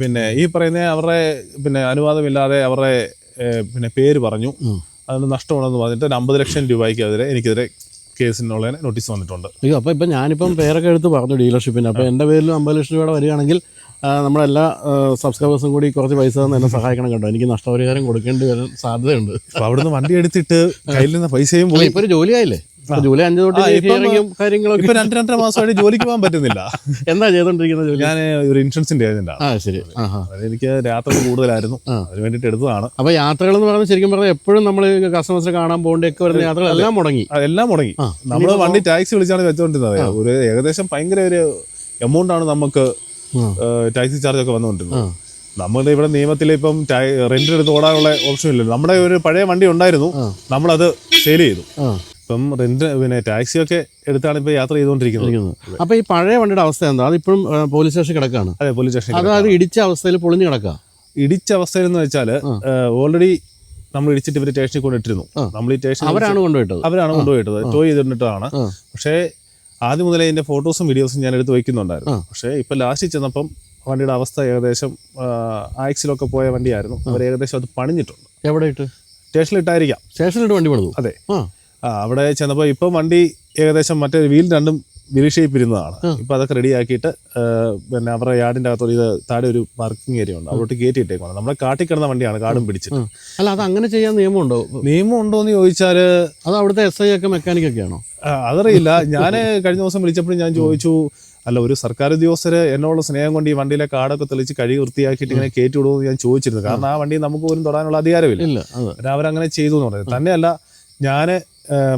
പിന്നെ ഈ പറയുന്ന അവരുടെ പിന്നെ അനുവാദമില്ലാതെ അവരുടെ പിന്നെ പേര് പറഞ്ഞു. അതിന് നഷ്ടമാണെന്ന് പറഞ്ഞിട്ട് ഒരു അമ്പത് ലക്ഷം രൂപയ്ക്കെതിരെ എനിക്കെതിരെ കേസിനുള്ള നോട്ടീസ് വന്നിട്ടുണ്ട്. അയ്യോ അപ്പൊ ഇപ്പൊ ഞാനിപ്പം പേരൊക്കെ എടുത്ത് പറഞ്ഞു ഡീലർഷിപ്പിന് അപ്പൊ എന്റെ പേരിൽ അമ്പത് ലക്ഷം രൂപയുടെ വരികയാണെങ്കിൽ നമ്മളെല്ലാ സബ്സ്ക്രൈബേഴ്സും കൂടി കുറച്ച് പൈസ തന്നെ എന്നെ സഹായിക്കണം കേട്ടോ. എനിക്ക് നഷ്ടപരിഹാരം കൊടുക്കേണ്ടി വരാൻ സാധ്യതയുണ്ട്. അപ്പൊ അവിടുന്ന് വണ്ടി എടുത്തിട്ട് കയ്യിൽ നിന്ന് പൈസയും പോയി. ഇപ്പൊ ഒരു ജോലിയായില്ലേ? ജൂലൈ അഞ്ചു തൊട്ട് കാര്യങ്ങളൊക്കെ. ഇപ്പൊ രണ്ട് രണ്ടര മാസമായിട്ട് ജോലിക്ക് പോകാൻ പറ്റുന്നില്ല. എന്താ ചെയ്തോണ്ടിരിക്കുന്ന ജോലി? ഞാൻ ഒരു ഇൻഷുറൻസിന്റെ ഏജന്റാണ് ശരി. എനിക്ക് യാത്ര കൂടുതലായിരുന്നു. അതിന് വേണ്ടിട്ട് എടുത്തതാണ്. അപ്പൊ യാത്രകൾ എന്ന് പറയുന്നത് ശരിക്കും പറഞ്ഞാൽ എപ്പോഴും നമ്മൾ കസ്റ്റമേഴ്സിനെ കാണാൻ പോകേണ്ടൊക്കെ വരുന്ന യാത്രകൾ എല്ലാം മുടങ്ങി. എല്ലാം മുടങ്ങി. നമ്മൾ വണ്ടി ടാക്സി വിളിച്ചാണ് വെച്ചോണ്ടിരുന്നത്. ഒരു ഏകദേശം ഭയങ്കര ഒരു എമൗണ്ട് ആണ് നമുക്ക്. ടാക്സി ചാർജ് ഒക്കെ വന്നുകൊണ്ടിരുന്നത് നമ്മൾ ഇവിടെ നിയമത്തിൽ ഇപ്പം റെന്റ് എടുത്ത് ഓടാനുള്ള ഓപ്ഷൻ ഇല്ലല്ലോ. നമ്മുടെ ഒരു പഴയ വണ്ടി ഉണ്ടായിരുന്നു. നമ്മളത് സെയിൽ ചെയ്തു. ഇപ്പം റെന്റ് പിന്നെ ടാക്സി ഒക്കെ എടുത്താണ് ഇപ്പൊ യാത്ര ചെയ്തുകൊണ്ടിരിക്കുന്നത്. അപ്പൊ ഈ പഴയ വണ്ടിയുടെ അവസ്ഥ എന്താ? അതിപ്പോഴും പോലീസ് സ്റ്റേഷൻ കിടക്കാണ്. അതെ പോലീസ് സ്റ്റേഷൻ അത് അത് ഇടിച്ച അവസ്ഥയിൽ പൊളിഞ്ഞു കിടക്കുക ഇടിച്ച അവസ്ഥയിൽ എന്ന് വെച്ചാൽ ഓൾറെഡി നമ്മൾ ഇടിച്ചിട്ട് ഇവർ സ്റ്റേഷനിൽ കൊണ്ടിട്ടിരുന്നു. നമ്മൾ ഈ സ്റ്റേഷൻ അവരാണ് കൊണ്ടുപോയിട്ടത്. അവരാണ് കൊണ്ടുപോയിട്ടത്. ടോയ് ചെയ്തിട്ടാണ് പക്ഷേ ആദ്യം മുതലേ ഇതിന്റെ ഫോട്ടോസും വീഡിയോസും ഞാൻ എടുത്ത് വയ്ക്കുന്നുണ്ടായിരുന്നു. പക്ഷേ ഇപ്പൊ ലാസ്റ്റ് ചെന്നപ്പം വണ്ടിയുടെ അവസ്ഥ ഏകദേശം ആക്സിലൊക്കെ പോയ വണ്ടിയായിരുന്നു. അവർ ഏകദേശം അത് പണിഞ്ഞിട്ടുണ്ട്. എവിടെ ഇട്ട്? സ്റ്റേഷനിൽ സ്റ്റേഷനിലിട്ടായിരിക്കാം. സ്റ്റേഷനിലിട്ട് വണ്ടി പണിതു? അതെ. അവിടെ ചെന്നപ്പോൾ ഇപ്പം വണ്ടി ഏകദേശം മറ്റേ വീൽ രണ്ടും വീൽ ഷേപ്പ് ഇരുന്നതാണ് ഇപ്പൊ അതൊക്കെ റെഡി ആക്കിയിട്ട് പിന്നെ അവരുടെ യാർഡിന്റെ അകത്തോട് ഇത് താഴെ ഒരു പാർക്കിംഗ് ഏരിയ ഉണ്ട്. അവിടോട്ട് കയറ്റി ഇട്ടേക്കാണ് നമ്മളെ കാട്ടിൽ കിടന്ന വണ്ടിയാണ് കാടും പിടിച്ചിട്ട്. അല്ല അത് അങ്ങനെ ചെയ്യാൻ നിയമമുണ്ടോ നിയമം ഉണ്ടോ? എന്ന് ചോദിച്ചാൽ അത് അവിടുത്തെ എസ് ഐ ഒക്കെ മെക്കാനിക് ഒക്കെയാണോ ആണോ? അതറിയില്ല. ഞാൻ കഴിഞ്ഞ ദിവസം വിളിച്ചപ്പോഴും ഞാൻ ചോദിച്ചു അല്ല ഒരു സർക്കാർ ഉദ്യോഗസ്ഥര് എന്നോടുള്ള സ്നേഹം കൊണ്ട് ഈ വണ്ടിയിലെ കാടൊക്കെ തെളിച്ച് കഴുകി വൃത്തിയാക്കിയിട്ട് ഇങ്ങനെ കയറ്റി വിടുമെന്ന് ഞാൻ ചോദിച്ചിരുന്നു. കാരണം ആ വണ്ടി നമുക്ക് പോലും തൊടാനുള്ള അധികാരമില്ല. അവരങ്ങനെ ചെയ്തു എന്ന് പറഞ്ഞു. തന്നെയല്ല ഞാൻ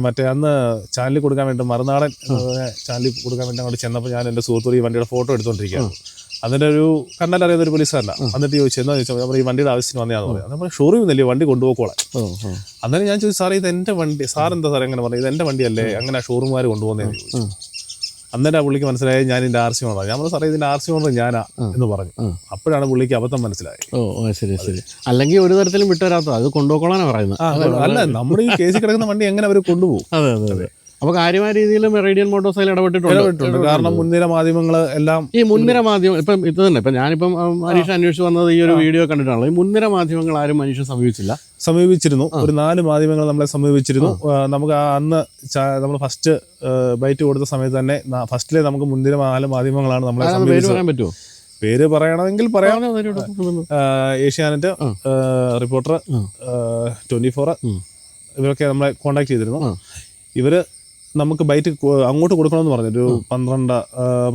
മറ്റേ അന്ന് ചാനലിൽ കൊടുക്കാൻ വേണ്ടി മറുനാടൻ ചാനലിൽ കൊടുക്കാൻ വേണ്ടി അങ്ങോട്ട് ചെന്നപ്പോൾ ഞാൻ എന്റെ സുഹൃത്തു ഈ വണ്ടിയുടെ ഫോട്ടോ എടുത്തുകൊണ്ടിരിക്കുകയാണ് അതിന്റെ ഒരു കണ്ടാലറിയാത്ത ഒരു പോലീസുകാരല്ല എന്നിട്ട് ചോദിച്ചു എന്താ ചോദിച്ചാൽ നമ്മൾ ഈ വണ്ടിയുടെ ആവശ്യത്തിന് വന്നതാന്ന് പറയാം. നമ്മൾ ഷോറൂമിൽ നിന്നല്ലേ വണ്ടി കൊണ്ടുപോക്കോളാം അന്നേരം ഞാൻ ചോദിച്ചു സാറേ ഇത് എന്റെ വണ്ടി സാർ എന്താ സാറേ അങ്ങനെ പറഞ്ഞു ഇത് എന്റെ വണ്ടിയല്ലേ അങ്ങനെ ഷോറൂമുകാർ കൊണ്ടുപോകുന്നതെന്ന് ചോദിച്ചു. അന്നേരം ആ പുള്ളിക്ക് മനസ്സിലായി ഞാൻ ഇതിന്റെ ആർ സി ഓണർ ഞാൻ പറഞ്ഞു സാറേ ഇതിന്റെ ആർ സി ഓണർ ഞാനാ എന്ന് പറഞ്ഞു. അപ്പോഴാണ് പുള്ളിക്ക് അബദ്ധം മനസ്സിലായത്. ഓ ശരി ശരി. അല്ലെങ്കിൽ ഒരു തരത്തിലും വിട്ടുവരാത്തത്. അത് കൊണ്ടുപോകണമെന്നാണ് പറയുന്നത്. അല്ല നമ്മുടെ ഈ കേസിൽ കിടക്കുന്ന വണ്ടി എങ്ങനെ അവർ കൊണ്ടുപോകും? അതെ അതെ അതെ. അപ്പൊ കാര്യമായ രീതിയിൽ മെറീഡിയൻ മോട്ടോഴ്സ് അതിൽ ഇടപെട്ടിട്ടുണ്ട്. കാരണം മുൻനിര മാധ്യമങ്ങൾ എല്ലാം ഈ മുൻനിര മാധ്യമം ഇപ്പം ഇത് തന്നെ ഇപ്പം ഞാനിപ്പം ഉം, അന്വേഷിച്ച് വന്നത് ഈ ഒരു വീഡിയോ കണ്ടിട്ടാണല്ലോ. ഈ മുൻനിര മാധ്യമങ്ങൾ ആരും മനുഷ്യൻ സമീപിച്ചില്ല. സമീപിച്ചിരുന്നു. ഒരു നാല് മാധ്യമങ്ങൾ നമ്മളെ സമീപിച്ചിരുന്നു. നമുക്ക് ആ അന്ന് നമ്മൾ ഫസ്റ്റ് ബൈറ്റ് കൊടുത്ത സമയത്ത് തന്നെ ഫസ്റ്റിലെ നമുക്ക് മുൻനിര നാല് മാധ്യമങ്ങളാണ് നമ്മളെ സമീപിച്ചത്. പേര് പറയണമെങ്കിൽ പറയാം. ഏഷ്യാനെറ്റ് റിപ്പോർട്ടർ ട്വന്റി ഫോർ ഇവരൊക്കെ നമ്മളെ കോണ്ടാക്ട് ചെയ്തിരുന്നു. ഇവർ നമുക്ക് ബൈറ്റ് അങ്ങോട്ട് കൊടുക്കണമെന്ന് പറഞ്ഞു. ഒരു പന്ത്രണ്ട്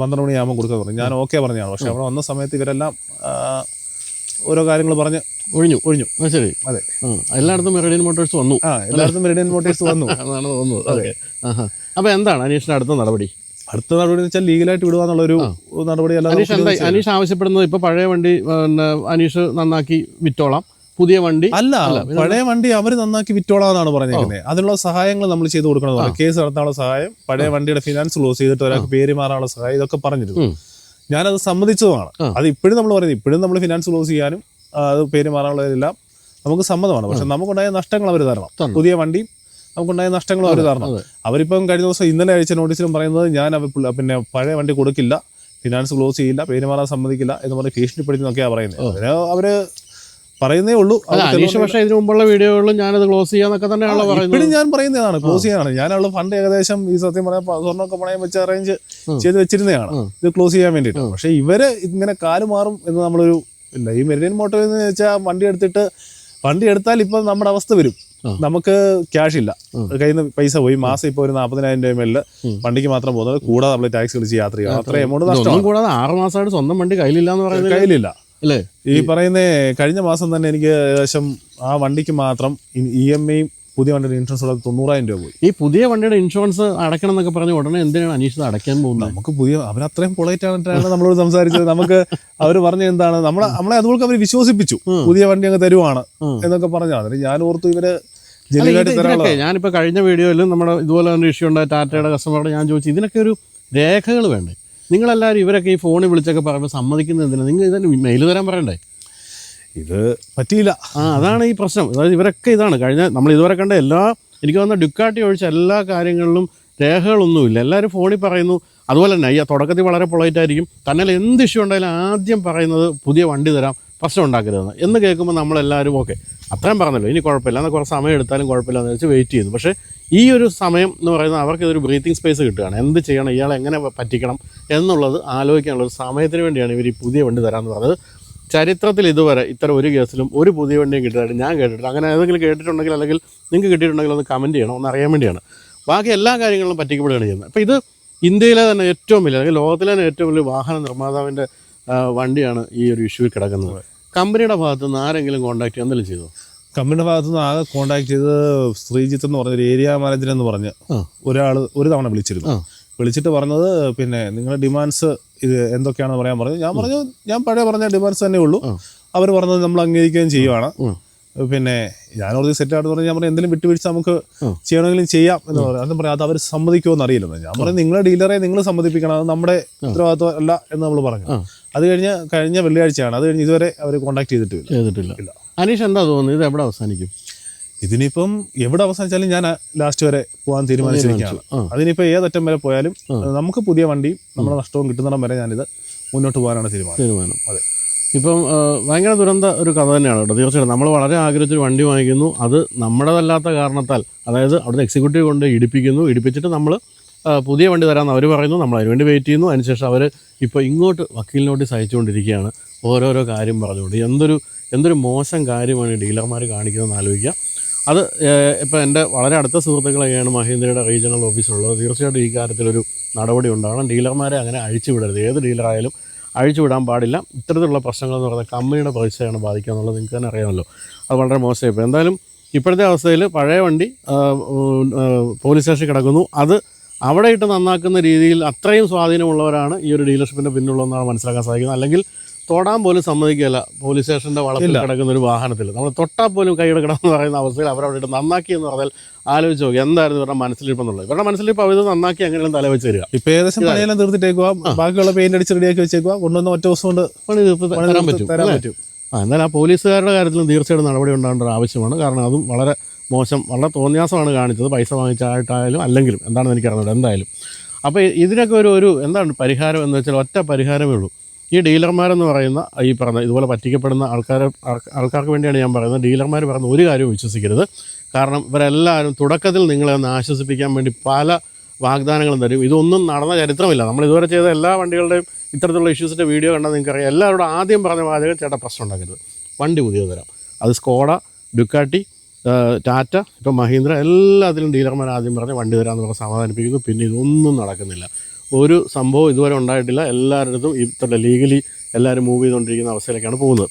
പന്ത്രണ്ട് മണിയാകുമ്പോൾ കൊടുക്കാൻ പറഞ്ഞു. ഞാൻ ഓക്കെ പറഞ്ഞതാണ് പക്ഷെ അവിടെ വന്ന സമയത്ത് ഇവരെല്ലാം ഓരോ കാര്യങ്ങൾ പറഞ്ഞ് ഒഴിഞ്ഞു. ഒഴിഞ്ഞു. ശരി. അതെ. എല്ലായിടത്തും മെറിഡിയൻ മോട്ടോഴ്സ് വന്നു. ആ എല്ലായിടത്തും മെറിഡിയൻ മോട്ടേഴ്സ് വന്നു. *laughs* എന്നാണ് തോന്നുന്നത്. അതെ. അപ്പോൾ എന്താണ് അനീഷിന്റെ അടുത്ത നടപടി? അടുത്ത നടപടി എന്ന് വെച്ചാൽ ലീഗലായിട്ട് വിടുക എന്നുള്ളൊരു നടപടി അനീഷ് എന്താ അനീഷ് ആവശ്യപ്പെടുന്നത് ഇപ്പൊ പഴയ വണ്ടി പിന്നെ അനീഷ് നന്നാക്കി വിറ്റോളാം. പുതിയ വണ്ടി. അല്ല പഴയ വണ്ടി അവർ നന്നാക്കി വിറ്റോളാന്നാണ് പറഞ്ഞേക്കുന്നത് അതിനുള്ള സഹായങ്ങൾ നമ്മൾ ചെയ്തു കൊടുക്കണം കേസ് നടത്താനുള്ള സഹായം പഴയ വണ്ടിയുടെ ഫിനാൻസ് ക്ലോസ് ചെയ്തിട്ട് ഒരാൾക്ക് പേര് മാറാനുള്ള സഹായം ഇതൊക്കെ പറഞ്ഞിരുന്നു. ഞാനത് സമ്മതിച്ചതുമാണ്. അത് ഇപ്പോഴും നമ്മൾ പറയുന്നത്. ഇപ്പോഴും നമ്മൾ ഫിനാൻസ് ക്ലോസ് ചെയ്യാനും അത് പേര് മാറാനുള്ളതെല്ലാം നമുക്ക് സമ്മതമാണ്. പക്ഷെ നമുക്കുണ്ടായ നഷ്ടങ്ങൾ അവർ തരണം. പുതിയ വണ്ടി നമുക്കുണ്ടായ നഷ്ടങ്ങൾ അവർ തരണം. അവരിപ്പം കഴിഞ്ഞ ദിവസം ഇന്നലെ അയച്ച നോട്ടീസിലും പറയുന്നത് ഞാൻ പിന്നെ പഴയ വണ്ടി കൊടുക്കില്ല ഫിനാൻസ് ക്ലോസ് ചെയ്യില്ല പേര് മാറാൻ സമ്മതിക്കില്ല എന്ന് പറഞ്ഞ് ഭീഷണിപ്പെടുത്തി എന്നൊക്കെയാണ് പറയുന്നത് അവർ പറയുന്നേ ഉള്ളൂ. അനീഷ് പക്ഷേ ഇതിനു മുമ്പുള്ള വീഡിയോകളിലും ഞാനത് ക്ലോസ് ചെയ്യാന്നൊക്കെ തന്നെയാണല്ലോ ഇപ്പോഴും പറയുന്നത്. ഞാൻ പറയുന്നതാണ് ക്ലോസ് ചെയ്യാനാണ്. ഞാനുള്ള ഫണ്ട് ഏകദേശം ഈ സത്യം പറയാൻ സ്വർണമൊക്കെ പണയം വെച്ച് അറേഞ്ച് ചെയ്ത് വെച്ചിരുന്നതാണ്. ഇത് ക്ലോസ് ചെയ്യാൻ വേണ്ടിയിട്ട്. പക്ഷെ ഇവർ ഇങ്ങനെ കാൽ മാറും എന്ന് നമ്മളൊരു ഇല്ല ഈ മെറിഡിയൻ മോട്ടോർ എന്ന് വെച്ചാൽ വണ്ടി എടുത്തിട്ട് വണ്ടി എടുത്താൽ ഇപ്പം നമ്മുടെ അവസ്ഥ വരും. നമുക്ക് ക്യാഷ് ഇല്ല. കയ്യിൽ നിന്ന് പൈസ പോയി. മാസം ഇപ്പോൾ ഒരു നാൽപ്പതിനായിരം രൂപ മേലിൽ വണ്ടിക്ക് മാത്രം പോകുന്നത്. കൂടാതെ നമ്മൾ ടാക്സ് കളിച്ച് യാത്ര ചെയ്യണം അത്ര എമൗണ്ട് നഷ്ടം നഷ്ടമാണ്. കൂടാതെ ആറ് മാസമായിട്ട് സ്വന്തം വണ്ടി കയ്യിലില്ല എന്ന് പറയുന്നത് കയ്യിലില്ല. അല്ലേ? ഈ പറയുന്ന കഴിഞ്ഞ മാസം തന്നെ എനിക്ക് ഏകദേശം ആ വണ്ടിക്ക് മാത്രം ഇ എം ഐയും പുതിയ വണ്ടിയുടെ ഇൻഷുറൻസ് ഉള്ളത് തൊണ്ണൂറായിരം രൂപ പോയി. ഈ പുതിയ വണ്ടിയുടെ ഇൻഷുറൻസ് അടക്കണം എന്നൊക്കെ പറഞ്ഞ ഉടനെ എന്തിനാണ് അനീഷ് ഇത് അടയ്ക്കാൻ പോകുന്നത്? നമുക്ക് പുതിയ അവരത്രയും പൊളൈറ്റ് ആയിട്ടാണ് നമ്മളോട് സംസാരിച്ചത്. നമുക്ക് അവർ പറഞ്ഞ എന്താണ്? നമ്മളെ നമ്മളെ അതുപോലെ അവർ വിശ്വസിപ്പിച്ചു. പുതിയ വണ്ടി അങ്ങ് തരുവാണ് എന്നൊക്കെ പറഞ്ഞു അതിന് ഞാൻ ഓർത്തു ഇവർ ഞാനിപ്പോ കഴിഞ്ഞ വീഡിയോയിലും നമ്മുടെ ഇതുപോലെ ഒരു ഇഷ്യൂ ഉണ്ടായ. ടാറ്റയുടെ കസ്റ്റമറോട് ഞാൻ ചോദിച്ചു ഇതിനൊക്കെ ഒരു രേഖകൾ വേണ്ടേ? നിങ്ങളെല്ലാവരും ഇവരൊക്കെ ഈ ഫോണിൽ വിളിച്ചൊക്കെ പറയുമ്പോൾ സമ്മതിക്കുന്നത് എന്തിനാണ് നിങ്ങൾ ഇതിന് മെയിൽ തരാൻ പറയണ്ടേ? ഇത് പറ്റിയില്ല. ആ അതാണ് ഈ പ്രശ്നം. അതായത് ഇവരൊക്കെ ഇതാണ്. കഴിഞ്ഞ നമ്മൾ ഇതുവരെ കണ്ട എല്ലാ എനിക്ക് വന്ന ഡുക്കാട്ടി ഒഴിച്ച എല്ലാ കാര്യങ്ങളിലും രേഖകളൊന്നുമില്ല. എല്ലാവരും ഫോണിൽ പറയുന്നു. അതുപോലെ തന്നെ ഈ തുടക്കത്തിൽ വളരെ പൊളൈറ്റ് ആയിരിക്കും. തന്നെ എന്ത് ഇഷ്യൂ ഉണ്ടായാലും ആദ്യം പറയുന്നത് പുതിയ വണ്ടി തരാം പ്രശ്നം ഉണ്ടാക്കരുതെന്ന്. എന്ന് കേൾക്കുമ്പോൾ നമ്മളെല്ലാവരും ഓക്കെ അത്രയും പറഞ്ഞല്ലോ. ഇനി കുഴപ്പമില്ല. എന്നാൽ കുറച്ച് സമയം എടുത്താലും കുഴപ്പമില്ല എന്ന് വെച്ച് വെയിറ്റ് ചെയ്യുന്നു. പക്ഷേ ഈ ഒരു സമയം എന്ന് പറയുന്നത് അവർക്ക് ഇതൊരു ബ്രീത്തിങ് സ്പേസ് കിട്ടുകയാണ്. എന്ത് ചെയ്യണം? ഇയാളെ എങ്ങനെ പറ്റിക്കണം? എന്നുള്ളത് ആലോചിക്കാനുള്ള ഒരു സമയത്തിന് വേണ്ടിയാണ് ഇവർ ഈ പുതിയ വണ്ടി തരാമെന്ന് പറഞ്ഞത്. ചരിത്രത്തിൽ ഇതുവരെ ഇത്തരം ഒരു കേസിലും ഒരു പുതിയ വണ്ടിയും കിട്ടിയതായിട്ട് ഞാൻ കേട്ടിട്ടില്ല. അങ്ങനെ ഏതെങ്കിലും കേട്ടിട്ടുണ്ടെങ്കിൽ അല്ലെങ്കിൽ നിങ്ങൾക്ക് കിട്ടിയിട്ടുണ്ടെങ്കിൽ ഒന്ന് കമന്റ് ചെയ്യണം. ഒന്ന് അറിയാൻ വേണ്ടിയാണ്. ബാക്കി എല്ലാ കാര്യങ്ങളും പറ്റിക്കപ്പെടുകയാണ് ചെയ്യുന്നത്. അപ്പോൾ ഇത് ഇന്ത്യയിലെ തന്നെ ഏറ്റവും വലിയ അല്ലെങ്കിൽ ലോകത്തിലെ തന്നെ ഏറ്റവും വലിയ വാഹന നിർമ്മാതാവിന്റെ വണ്ടിയാണ് ഈ ഒരു ഇഷ്യൂവിൽ കിടക്കുന്നത്. കമ്പനിയുടെ ഭാഗത്തുനിന്ന് ആരെങ്കിലും കോൺടാക്ട് എന്തെങ്കിലും ചെയ്തോ? കമ്പനിയുടെ ഭാഗത്തു നിന്ന് ആകെ കോണ്ടാക്ട് ചെയ്ത് ശ്രീജിത്ത് എന്ന് പറഞ്ഞ ഒരു ഏരിയ മാനേജർ എന്ന് പറഞ്ഞ് ഒരാൾ ഒരു തവണ വിളിച്ചിരുന്നു. വിളിച്ചിട്ട് പറഞ്ഞത് പിന്നെ നിങ്ങളുടെ ഡിമാൻഡ്സ് ഇത് എന്തൊക്കെയാണെന്ന് പറയാൻ പറഞ്ഞു. ഞാൻ പറഞ്ഞു ഞാൻ പഴയ പറഞ്ഞ ഡിമാൻഡ്സ് തന്നെ ഉള്ളൂ. അവർ പറഞ്ഞത് നമ്മൾ അംഗീകരിക്കുകയും ചെയ്യുവാണ്. പിന്നെ ഞാൻ ഓർത്ത് സെറ്റ് ആയിട്ട് പറഞ്ഞു ഞാൻ പറഞ്ഞു എന്തെങ്കിലും വിട്ടുവീഴ്ച നമുക്ക് ചെയ്യണമെങ്കിലും ചെയ്യാം എന്ന് പറഞ്ഞു. അതും പറയാം അത് അവർ സമ്മതിക്കുമോ എന്നറിയില്ലെന്ന് ഞാൻ പറഞ്ഞു നിങ്ങളുടെ ഡീലറെ നിങ്ങൾ സമ്മതിപ്പിക്കണം. അത് നമ്മുടെ ഉത്തരവാദിത്വം അല്ല എന്ന് നമ്മൾ പറഞ്ഞു. അത് കഴിഞ്ഞ് കഴിഞ്ഞ വെള്ളിയാഴ്ചയാണ്. അത് കഴിഞ്ഞ് ഇതുവരെ അവർ കോൺടാക്ട് ചെയ്തിട്ടില്ല. ചെയ്തിട്ടില്ല. ഇല്ല. അനീഷ് എന്താ തോന്നുന്നത്? ഇത് എവിടെ അവസാനിക്കും? ഇതിനിപ്പം എവിടെ അവസാനിച്ചാലും ഞാൻ ലാസ്റ്റ് വരെ പോകാൻ തീരുമാനിച്ചിരിക്കുകയാണ്. അതിനിപ്പോൾ ഏതറ്റം വരെ പോയാലും നമുക്ക് പുതിയ വണ്ടിയും നമ്മുടെ നഷ്ടവും കിട്ടുന്നിടം വരെ ഞാനിത് മുന്നോട്ട് പോകാനാണ് തീരുമാനം. തീരുമാനം. അതെ. ഇപ്പം ഭയങ്കര ദുരന്ത ഒരു കഥ തന്നെയാണ് കേട്ടോ. തീർച്ചയായിട്ടും നമ്മൾ വളരെ ആഗ്രഹിച്ചൊരു വണ്ടി വാങ്ങിക്കുന്നു. അത് നമ്മുടേതല്ലാത്ത കാരണത്താൽ അതായത് അവിടുന്ന് എക്സിക്യൂട്ടീവ് കൊണ്ട് ഇടിപ്പിക്കുന്നു. ഇടിപ്പിച്ചിട്ട് നമ്മൾ പുതിയ വണ്ടി തരാമെന്ന് അവർ പറയുന്നു. നമ്മൾ അതിനുവേണ്ടി വെയിറ്റ് ചെയ്യുന്നു. അതിനുശേഷം അവർ ഇപ്പോൾ ഇങ്ങോട്ട് വക്കീൽ നോട്ടീസ് അയച്ചുകൊണ്ടിരിക്കുകയാണ് ഓരോരോ കാര്യം പറഞ്ഞുകൊണ്ട്. എന്തൊരു എന്തൊരു മോശം കാര്യമാണ് ഡീലർമാർ കാണിക്കുന്നതെന്ന് ആലോചിക്കുക. അത് ഇപ്പോൾ എന്റെ വളരെ അടുത്ത സുഹൃത്തുക്കളൊക്കെയാണ് മഹീന്ദ്രയുടെ റീജിയണൽ ഓഫീസിലുള്ളത്. തീർച്ചയായിട്ടും ഈ കാര്യത്തിലൊരു നടപടി ഉണ്ടാവണം. ഡീലർമാരെ അങ്ങനെ അഴിച്ചു വിടരുത്. ഏത് ഡീലറായാലും അഴിച്ചു വിടാൻ പാടില്ല. ഇത്തരത്തിലുള്ള പ്രശ്നങ്ങൾ എന്ന് കമ്പനിയുടെ പൈസയാണ് ബാധിക്കുക എന്നുള്ളത് നിങ്ങൾക്ക് തന്നെ അറിയാമല്ലോ. അത് വളരെ മോശമായി ഇപ്പോൾ എന്തായാലും ഇപ്പോഴത്തെ അവസ്ഥയിൽ പഴയ വണ്ടി പോലീസ് സ്റ്റേഷൻ കിടക്കുന്നു. അത് അവിടെ ഇട്ട് നന്നാക്കുന്ന രീതിയിൽ അത്രയും സ്വാധീനമുള്ളവരാണ് ഈ ഒരു ഡീലർഷിപ്പിന്റെ പിന്നിലുള്ളതെന്നാണ് മനസ്സിലാക്കാൻ സാധിക്കുന്നത്. അല്ലെങ്കിൽ തൊടാൻ പോലും സമ്മതിക്കില്ല പോലീസ് സ്റ്റേഷന്റെ വളപ്പിൽ കിടക്കുന്ന ഒരു വാഹനത്തിൽ. നമ്മൾ തൊട്ടാൽ പോലും കൈയെടുക്കണം എന്ന് പറയുന്ന അവസ്ഥയിൽ അവരവിടെ ഇട്ട് നന്നാക്കി എന്ന് പറഞ്ഞാൽ ആലോചിച്ച് നോക്കി എന്തായിരുന്നു ഇവരുടെ മനസ്സിലിരിപ്പെന്നുള്ളത്. ഇവരുടെ മനസ്സിലിപ്പോൾ അവർ നന്നാക്കി എങ്ങനെയും തല വെച്ച് തരിക. ഇപ്പം ഏകദേശം പണിയെല്ലാം തീർത്തിട്ടേക്കുക ബാക്കിയുള്ള പെയിന്റ് അടിച്ച് റെഡിയാക്കി വെച്ചേക്കുക കൊണ്ടുവന്ന ഒറ്റ ദിവസം കൊണ്ട് പണി തീർത്ത് തരാൻ പറ്റും. തരാൻ പറ്റും. ആ എന്നാൽ ആ പോലീസുകാരുടെ കാര്യത്തിലും തീർച്ചയായിട്ടും നടപടി ഉണ്ടാകേണ്ട ഒരു ആവശ്യമാണ്. കാരണം അതും വളരെ മോശം വളരെ തോന്നിയാസമാണ് കാണിച്ചത്. പൈസ വാങ്ങിച്ചായിട്ടായാലും അല്ലെങ്കിലും. എന്താണെന്ന് എനിക്കറിഞ്ഞത് എന്തായാലും. അപ്പോൾ ഇതിനൊക്കെ ഒരു ഒരു എന്താണ് പരിഹാരം എന്ന് വെച്ചാൽ ഒറ്റ പരിഹാരമേ ഉള്ളൂ. ഈ ഡീലർമാരെന്ന് പറയുന്ന ഈ പറഞ്ഞ ഇതുപോലെ പറ്റിക്കപ്പെടുന്ന ആൾക്കാരെ ആൾക്കാർക്ക് വേണ്ടിയാണ് ഞാൻ പറയുന്നത്. ഡീലർമാർ പറയുന്ന ഒരു കാര്യവും വിശ്വസിക്കരുത്. കാരണം ഇവരെല്ലാവരും തുടക്കത്തിൽ നിങ്ങളെ ഒന്ന് ആശ്വസിപ്പിക്കാൻ വേണ്ടി പല വാഗ്ദാനങ്ങളും തരും. ഇതൊന്നും നടന്ന ചരിത്രമില്ല. നമ്മൾ ഇതുവരെ ചെയ്ത എല്ലാ വണ്ടികളുടെയും ഇത്തരത്തിലുള്ള ഇഷ്യൂസിന്റെ വീഡിയോ കണ്ടാൽ നിങ്ങൾക്കറിയാം. എല്ലാവരോടും ആദ്യം പറഞ്ഞ വാചകം ചേട്ടാ പ്രശ്നം ഉണ്ടാക്കരുത്. വണ്ടി പുതിയത് തരാം. അത് സ്കോഡ ഡുക്കാട്ടി ടാറ്റ ഇപ്പം മഹീന്ദ്ര എല്ലാത്തിലും ഡീലർമാർ ആദ്യം പറഞ്ഞ് വണ്ടി തരാമെന്ന് പറഞ്ഞ് സമാധാനിപ്പിക്കുന്നു. പിന്നെ ഇതൊന്നും നടക്കുന്നില്ല. ഒരു സംഭവം ഇതുവരെ ഉണ്ടായിട്ടില്ല. എല്ലാവരുടെ ഇത്ര ലീഗലി എല്ലാവരും മൂവ് ചെയ്തുകൊണ്ടിരിക്കുന്ന അവസ്ഥയിലേക്കാണ് പോകുന്നത്.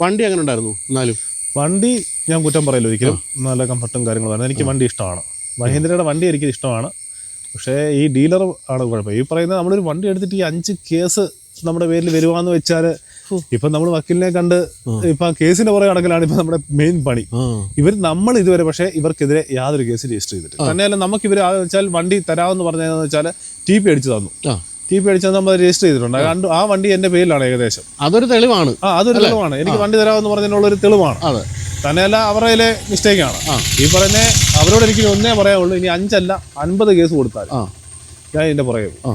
വണ്ടി അങ്ങനെ ഉണ്ടായിരുന്നു? എന്നാലും. വണ്ടി ഞാൻ കുറ്റം പറയില്ല ഒരിക്കലും. നല്ല കംഫർട്ടും കാര്യങ്ങളും എനിക്ക് വണ്ടി ഇഷ്ടമാണ്. മഹേന്ദ്രയുടെ വണ്ടി എനിക്ക് ഇഷ്ടമാണ്. പക്ഷേ ഈ ഡീലർ ആണ് കുഴപ്പം. ഈ പറയുന്നത് നമ്മളൊരു വണ്ടി എടുത്തിട്ട് ഈ അഞ്ച് കേസ് നമ്മുടെ പേരിൽ വരുവാന്ന് വെച്ചാൽ ഇപ്പം നമ്മൾ വക്കീലിനെ കണ്ട് ഇപ്പൊ ആ കേസിന്റെ പുറകെ നടക്കലാണ് ഇപ്പൊ നമ്മുടെ മെയിൻ പണി. ഇവർ നമ്മൾ ഇതുവരെ പക്ഷേ ഇവർക്കെതിരെ യാതൊരു കേസ് രജിസ്റ്റർ ചെയ്തിട്ടില്ല. തന്നെയല്ല നമുക്ക് ഇവർ വെച്ചാൽ വണ്ടി തരാമെന്ന് പറഞ്ഞതെന്ന് വെച്ചാൽ ടി പി അടിച്ചു തന്നു. ടി പി അടിച്ചാൽ നമ്മൾ രജിസ്റ്റർ ചെയ്തിട്ടുണ്ട്. കണ്ടു ആ വണ്ടി എന്റെ പേരിലാണ് ഏകദേശം. അതൊരു തെളിവാണ്. ആ അതൊരു തെളിവാണ്. എനിക്ക് വണ്ടി തരാമെന്ന് പറഞ്ഞതിനുള്ള ഒരു തെളിവാണ്. അതെ. തന്നെയല്ല അവരുടെ മിസ്റ്റേക്കാണ് ഈ പറയുന്ന അവരോട് എനിക്ക് ഒന്നേ പറയാനുള്ളൂ ഇനി അഞ്ചല്ല അൻപത് കേസ് കൊടുത്താൽ ഞാൻ ഇതിന്റെ പുറകെ ആ.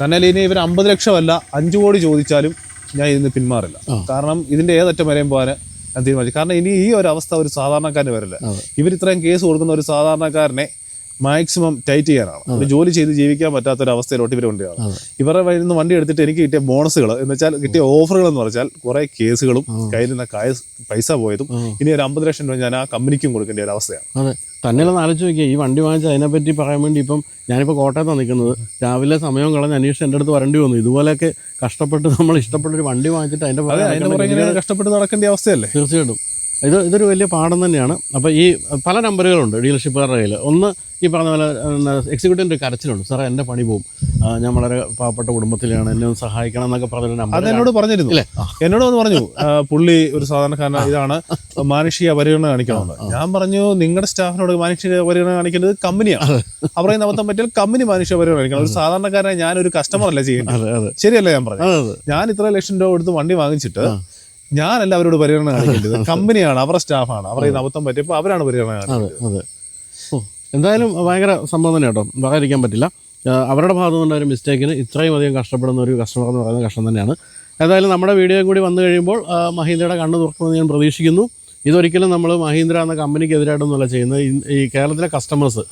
തന്നെയല്ല ഇനി ഇവർ അമ്പത് ലക്ഷമല്ല അഞ്ചു കോടി ചോദിച്ചാലും ഞാൻ ഇതിന് പിന്മാറില്ല കാരണം ഇതിന്റെ ഏതറ്റം വരെയും പോകാൻ ഞാൻ തീരുമാനിച്ചു. കാരണം ഇനി ഈ ഒരു അവസ്ഥ ഒരു സാധാരണക്കാരന് വരില്ല. ഇവരിത്രയും കേസ് കൊടുക്കുന്ന ഒരു സാധാരണക്കാരനെ മാക്സിമം ടൈറ്റ് ചെയ്യാനാണ്. ഒരു ജോലി ചെയ്ത് ജീവിക്കാൻ പറ്റാത്ത ഒരു അവസ്ഥയിലോട്ട് ഇവർ കൊണ്ടുപോയാണ് ഇവരുടെ വഴിയിൽ നിന്ന് വണ്ടി എടുത്തിട്ട് എനിക്ക് കിട്ടിയ ബോണസുകൾ എന്ന് വെച്ചാൽ കിട്ടിയ ഓഫറുകൾ എന്ന് പറഞ്ഞാൽ കുറെ കേസുകളും കയ്യിൽ നിന്ന് കായ- പൈസ പോയതും ഇനി ഒരു അമ്പത് ലക്ഷം രൂപ ഞാൻ ആ കമ്പനിക്കും കൊടുക്കേണ്ട ഒരു അവസ്ഥയാണ്. അതെ. തന്നെയല്ലെന്ന് ആലോചിച്ച് നോക്കിയാൽ ഈ വണ്ടി വാങ്ങിച്ച അതിനെപ്പറ്റി പറയാൻ വേണ്ടി ഇപ്പം ഞാനിപ്പോൾ കോട്ടയത്താണ് നിൽക്കുന്നത് രാവിലെ സമയം കളഞ്ഞ് അന്വേഷിച്ച് എന്റെ അടുത്ത് വരേണ്ടി വന്നു. ഇതുപോലെയൊക്കെ കഷ്ടപ്പെട്ട് നമ്മൾ ഇഷ്ടപ്പെട്ട ഒരു വണ്ടി വാങ്ങിച്ചിട്ട് അതിന്റെ കഷ്ടപ്പെട്ട് നടക്കേണ്ട അവസ്ഥയല്ലേ? തീർച്ചയായിട്ടും. ഇത് ഇതൊരു വലിയ പാഠം തന്നെയാണ്. അപ്പോൾ ഈ പല നമ്പറുകളുണ്ട് ഡീലർഷിപ്പുകാരുടെ കയ്യിൽ ഒന്ന് ഈ പറഞ്ഞ പോലെ എക്സിക്യൂട്ടീവിന്റെ ഒരു കരച്ചിലുണ്ട്. സാറേ എന്റെ പണി പോവും. ആ, ഞാൻ വളരെ പാവപ്പെട്ട കുടുംബത്തിലാണ്. എന്നെ ഒന്ന് സഹായിക്കണം എന്നൊക്കെ പറഞ്ഞൊരു അത് നമ്പർ എന്നോട് പറഞ്ഞിരുന്നു. അല്ലേ എന്നോട് വന്ന് പറഞ്ഞു. പുള്ളി ഒരു സാധാരണക്കാരൻ ഇതാണ്. മാനുഷിക പരിഗണന കാണിക്കണമെന്ന്. ഞാൻ പറഞ്ഞു നിങ്ങളുടെ സ്റ്റാഫിനോട് മാനുഷിക പരിഗണന കാണിക്കേണ്ടത് കമ്പനിയാണ്. അവരെ അബദ്ധം പറ്റിയാൽ കമ്പനി മാനുഷിക പരിഗണന കാണിക്കണം. ഒരു സാധാരണക്കാരനെ ഞാൻ ഒരു കസ്റ്റമർ അല്ലേ ചെയ്യുന്നത് ശരിയല്ലേ ഞാൻ പറഞ്ഞു ഞാൻ ഇത്ര ലക്ഷം രൂപ കൊടുത്ത് വണ്ടി വാങ്ങിച്ചിട്ട് ഞാനല്ല അവരോട് പരിഗണന കാണിക്കേണ്ടത്. *laughs* കമ്പനിയാണ് അവരുടെ സ്റ്റാഫാണ്. അവരെ ഇത് അബദ്ധം പറ്റിയപ്പോൾ അവരാണ് പരിഗണന കാണിക്കുന്നത് അതെ. ഓ എന്തായാലും ഭയങ്കര സംഭവം തന്നെ കേട്ടോ. പറയാതിരിക്കാൻ പറ്റില്ല. അവരുടെ ഭാഗത്തു നിന്നുള്ള ഒരു മിസ്റ്റേക്കിന് ഇത്രയും അധികം കഷ്ടപ്പെടുന്ന ഒരു കസ്റ്റമർ എന്ന് പറയുന്നത് കഷ്ടം തന്നെയാണ്. ഏതായാലും നമ്മുടെ വീഡിയോയും കൂടി വന്നു കഴിയുമ്പോൾ മഹീന്ദ്രയുടെ കണ്ണ് തുറക്കുമെന്ന് ഞാൻ പ്രതീക്ഷിക്കുന്നു. ഇതൊരിക്കലും നമ്മൾ മഹീന്ദ്ര എന്ന കമ്പനിക്ക് എതിരായിട്ടൊന്നുമല്ല ചെയ്യുന്നത്. ഈ കേരളത്തിലെ കസ്റ്റമേഴ്സ്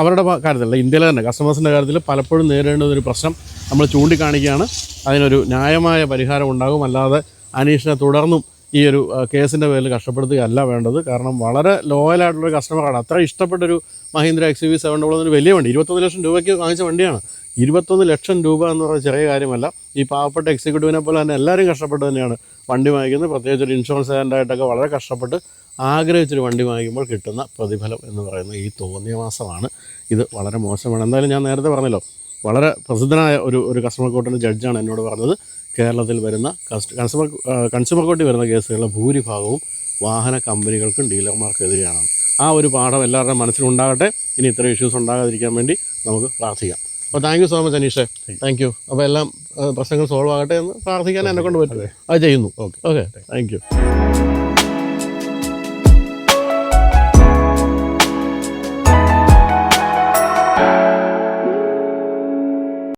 അവരുടെ കാര്യത്തിലല്ല ഇന്ത്യയിലെ തന്നെ കസ്റ്റമേഴ്സിന്റെ കാര്യത്തിൽ പലപ്പോഴും നേരിടേണ്ട ഒരു പ്രശ്നം നമ്മൾ ചൂണ്ടിക്കാണിക്കുകയാണ്. അതിനൊരു ന്യായമായ പരിഹാരം ഉണ്ടാകും. അല്ലാതെ അനീഷിനെ തുടർന്നും ഈ ഒരു കേസിന്റെ പേരിൽ കഷ്ടപ്പെടുത്തുകയല്ല വേണ്ടത്. കാരണം വളരെ ലോയലായിട്ടുള്ളൊരു കസ്റ്റമറാണ് അത്ര ഇഷ്ടപ്പെട്ടൊരു Mahindra X V seven double ഒരു വലിയ വണ്ടി. ഇരുപത്തൊന്ന് ലക്ഷം രൂപയ്ക്ക് വാങ്ങിച്ച വണ്ടിയാണ്. ഇരുപത്തൊന്ന് ലക്ഷം രൂപ എന്ന് പറഞ്ഞാൽ ചെറിയ കാര്യമല്ല. ഈ പാവപ്പെട്ട എക്സിക്യൂട്ടീവിനെ പോലെ തന്നെ എല്ലാവരും കഷ്ടപ്പെട്ട് തന്നെയാണ് വണ്ടി വാങ്ങിക്കുന്നത്. പ്രത്യേകിച്ച് ഒരു ഇൻഷുറൻസ് ഏജന്റായിട്ടൊക്കെ വളരെ കഷ്ടപ്പെട്ട് ആഗ്രഹിച്ചൊരു വണ്ടി വാങ്ങിക്കുമ്പോൾ കിട്ടുന്ന പ്രതിഫലം എന്ന് പറയുന്നത് ഈ തോന്നിയ മാസമാണ്. ഇത് വളരെ മോശമാണ്. എന്തായാലും ഞാൻ നേരത്തെ പറഞ്ഞല്ലോ വളരെ പ്രസിദ്ധനായ ഒരു ഒരു കസ്റ്റമർ കോർട്ടിന്റെ ജഡ്ജാണ് എന്നോട് പറഞ്ഞത്. കേരളത്തിൽ വരുന്ന കസ്റ്റ കൺസ്യൂമർ കൺസ്യൂമർ കോർട്ടിൽ വരുന്ന കേസുകളുടെ ഭൂരിഭാഗവും വാഹന കമ്പനികൾക്കും ഡീലർമാർക്കും എതിരെയാണ് ആ ഒരു പാഠം എല്ലാവരുടെ മനസ്സിലുണ്ടാകട്ടെ. ഇനി ഇത്ര ഇഷ്യൂസ് ഉണ്ടാകാതിരിക്കാൻ വേണ്ടി നമുക്ക് പ്രാർത്ഥിക്കാം. അപ്പോൾ താങ്ക് യു സോ മച്ച് അനീഷേ. താങ്ക് യു അപ്പോൾ എല്ലാം പ്രശ്നങ്ങൾ സോൾവ് ആകട്ടെ എന്ന് പ്രാർത്ഥിക്കാൻ എന്നെ കൊണ്ട് പറ്റും. അത്. ചെയ്യുന്നു. Okay okay thank you